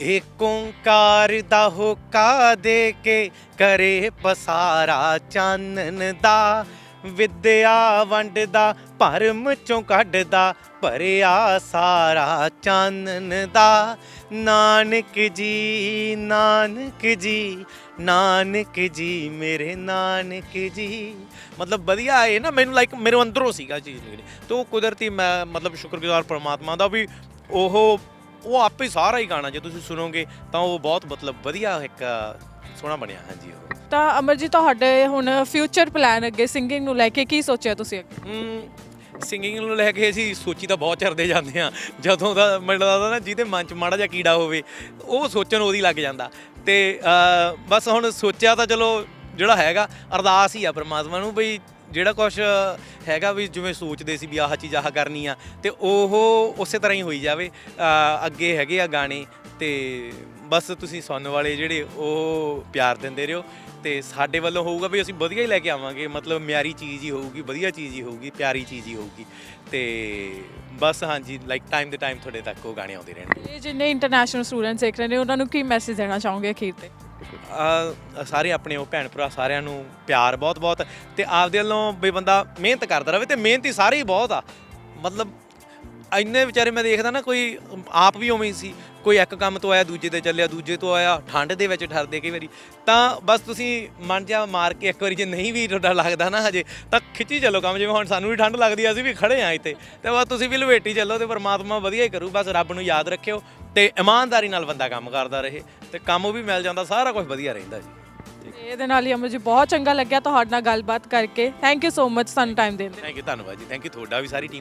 ਏਕ ਓੰਕਾਰ ਦਾ ਹੋਕਾ ਦੇ ਕੇ ਕਰੇ ਪਸਾਰਾ ਚਾਨਣ ਦਾ ਵਿਦਿਆ ਵੰਡਦਾ ਭਰਮ ਚੋਂ ਕੱਢਦਾ ਭਰਿਆ ਸਾਰਾ ਚਾਨਣ ਦਾ ਨਾਨਕ ਜੀ ਨਾਨਕ ਜੀ ਨਾਨਕ ਜੀ ਮੇਰੇ ਨਾਨਕ ਜੀ ਮਤਲਬ ਵਧੀਆ ਹੈ ਨਾ ਮੈਨੂੰ ਲਾਈਕ ਮੇਰੇ ਅੰਦਰੋਂ ਸੀਗਾ ਚੀਜ਼ ਜਿਹੜੀ ਤੇ ਉਹ ਕੁਦਰਤੀ ਮੈਂ ਮਤਲਬ ਸ਼ੁਕਰਗੁਜ਼ਾਰ ਪਰਮਾਤਮਾ ਦਾ ਵੀ ਉਹ ਉਹ ਆਪੇ ਸਾਰਾ ਹੀ ਗਾਣਾ ਜੇ ਤੁਸੀਂ ਸੁਣੋਗੇ ਤਾਂ ਉਹ ਬਹੁਤ ਮਤਲਬ ਵਧੀਆ ਇੱਕ ਸੋਹਣਾ ਬਣਿਆ ਹਾਂਜੀ ਉਹ। ਤਾਂ ਅਮਰ ਜੀ ਤੁਹਾਡੇ ਹੁਣ ਫਿਊਚਰ ਪਲਾਨ ਅੱਗੇ ਸਿੰਗਿੰਗ ਨੂੰ ਲੈ ਕੇ ਕੀ ਸੋਚਿਆ ਤੁਸੀਂ ਅੱਗੇ? ਸਿੰਗਿੰਗ ਨੂੰ ਲੈ ਕੇ ਅਸੀਂ ਸੋਚੀ ਤਾਂ ਬਹੁਤ ਚਰਦੇ ਜਾਂਦੇ ਆ ਜਦੋਂ ਦਾ ਮੈਨੂੰ ਲੱਗਦਾ ਨਾ ਜਿਹਦੇ ਮਨ 'ਚ ਮਾੜਾ ਜਿਹਾ ਕੀੜਾ ਹੋਵੇ ਉਹ ਸੋਚਣ ਉਹਦੀ ਲੱਗ ਜਾਂਦਾ। ਤੇ ਬਸ ਹੁਣ ਸੋਚਿਆ ਤਾਂ ਚਲੋ ਜਿਹੜਾ ਹੈਗਾ ਅਰਦਾਸ ਹੀ ਆ ਪ੍ਰਮਾਤਮਾ ਨੂੰ ਬਈ ਜਿਹੜਾ ਕੁਝ ਹੈਗਾ ਵੀ ਜਿਵੇਂ ਸੋਚਦੇ ਸੀ ਵੀ ਆਹ ਚੀਜ਼ ਆਹ ਕਰਨੀ ਆ, ਤੇ ਉਹ ਉਸੇ ਤਰ੍ਹਾਂ ਹੀ ਹੋਈ ਜਾਵੇ। ਅੱਗੇ ਹੈਗੇ ਆ ਗਾਣੇ, ਤੇ ਬਸ ਤੁਸੀਂ ਸੁਣਨ ਵਾਲੇ ਜਿਹੜੇ ਉਹ ਪਿਆਰ ਦਿੰਦੇ ਰਹੋ, ਤੇ ਸਾਡੇ ਵੱਲੋਂ ਹੋਊਗਾ ਵੀ ਅਸੀਂ ਵਧੀਆ ਹੀ ਲੈ ਕੇ ਆਵਾਂਗੇ। ਮਤਲਬ ਮਿਆਰੀ ਚੀਜ਼ ਹੀ ਹੋਊਗੀ, ਵਧੀਆ ਚੀਜ਼ ਹੀ ਹੋਊਗੀ, ਪਿਆਰੀ ਚੀਜ਼ ਹੀ ਹੋਊਗੀ। ਤੇ ਬਸ ਹਾਂਜੀ ਲਾਈਕ ਟਾਈਮ ਦੇ ਟਾਈਮ ਤੁਹਾਡੇ ਤੱਕ ਉਹ ਗਾਣੇ ਆਉਂਦੇ ਰਹਿਣਗੇ। ਇਹ ਜਿੰਨੇ ਇੰਟਰਨੈਸ਼ਨਲ ਸਟੂਡੈਂਟਸ ਦੇਖ ਰਹੇ ਨੇ, ਉਹਨਾਂ ਨੂੰ ਕੀ ਮੈਸੇਜ ਦੇਣਾ ਚਾਹੋਗੇ ਅਖੀਰ ਤੇ? ਆ ਸਾਰੇ ਆਪਣੇ ਉਹ ਭੈਣ ਭਰਾ ਸਾਰਿਆਂ ਨੂੰ ਪਿਆਰ ਬਹੁਤ ਬਹੁਤ ਤੇ ਆਪਦੇ ਵੱਲੋਂ ਵੀ ਬੰਦਾ ਮਿਹਨਤ ਕਰਦਾ ਰਹੇ ਤੇ ਮਿਹਨਤੀ ਸਾਰੇ ਹੀ ਬਹੁਤ ਆ। ਮਤਲਬ ਇੰਨੇ ਵਿਚਾਰੇ ਮੈਂ ਦੇਖਦਾ ਨਾ ਕੋਈ ਆਪ ਵੀ ਉਵੇਂ ਹੀ ਸੀ। ਕੋਈ ਇੱਕ ਕੰਮ ਤੋਂ ਆਇਆ, ਦੂਜੇ ਤੇ ਚੱਲਿਆ, ਦੂਜੇ ਤੋਂ ਆਇਆ, ਠੰਡ ਦੇ ਵਿੱਚ ਠਰਦੇ ਕਈ ਵਾਰੀ। ਤਾਂ ਬਸ ਤੁਸੀਂ ਮਨ ਜਾ ਮਾਰ ਕੇ ਇੱਕ ਵਾਰੀ ਜੇ ਨਹੀਂ ਵੀ ਤੁਹਾਡਾ ਲੱਗਦਾ ਨਾ ਹਜੇ, ਤਾਂ ਖਿੱਚੀ ਚੱਲੋ ਕੰਮ। ਜਿਵੇਂ ਹੁਣ ਸਾਨੂੰ ਵੀ ਠੰਡ ਲੱਗਦੀ ਆ, ਅਸੀਂ ਵੀ ਖੜੇ ਆ ਇੱਥੇ। ਤੇ ਬਸ ਤੁਸੀਂ ਵੀ ਲਵੇਟੀ ਚੱਲੋ ਤੇ ਪਰਮਾਤਮਾ ਵਧੀਆ ਹੀ ਕਰੂ। ਬਸ ਰੱਬ ਨੂੰ ਯਾਦ ਰੱਖਿਓ। ਤੇ ਇਮਾਨਦਾਰੀ ਨਾਲ ਬੰਦਾ ਕੰਮ ਕਰਦਾ ਰਹੇ ਤੇ ਕੰਮ ਵੀ ਮਿਲ ਜਾਂਦਾ ਸਾਰਾ ਕੁਝ ਵਧੀਆ ਰਹਿੰਦਾ ਜੀ ਇਹਦੇ ਨਾਲ ਹੀ ਅਮਰ ਜੀ ਬਹੁਤ ਚੰਗਾ ਲੱਗਿਆ ਤੁਹਾਡੇ ਨਾਲ ਗੱਲਬਾਤ ਕਰਕੇ ਥੈਂਕ ਯੂ ਸੋ ਮਚ ਸਾਨੂੰ ਟਾਈਮ ਦੇਣ ਦੇ ਲਈ। ਥੈਂਕ ਯੂ ਧੰਨਵਾਦ ਜੀ ਥੈਂਕ ਯੂ ਤੁਹਾਡਾ ਵੀ ਸਾਰੀ ਟੀਮ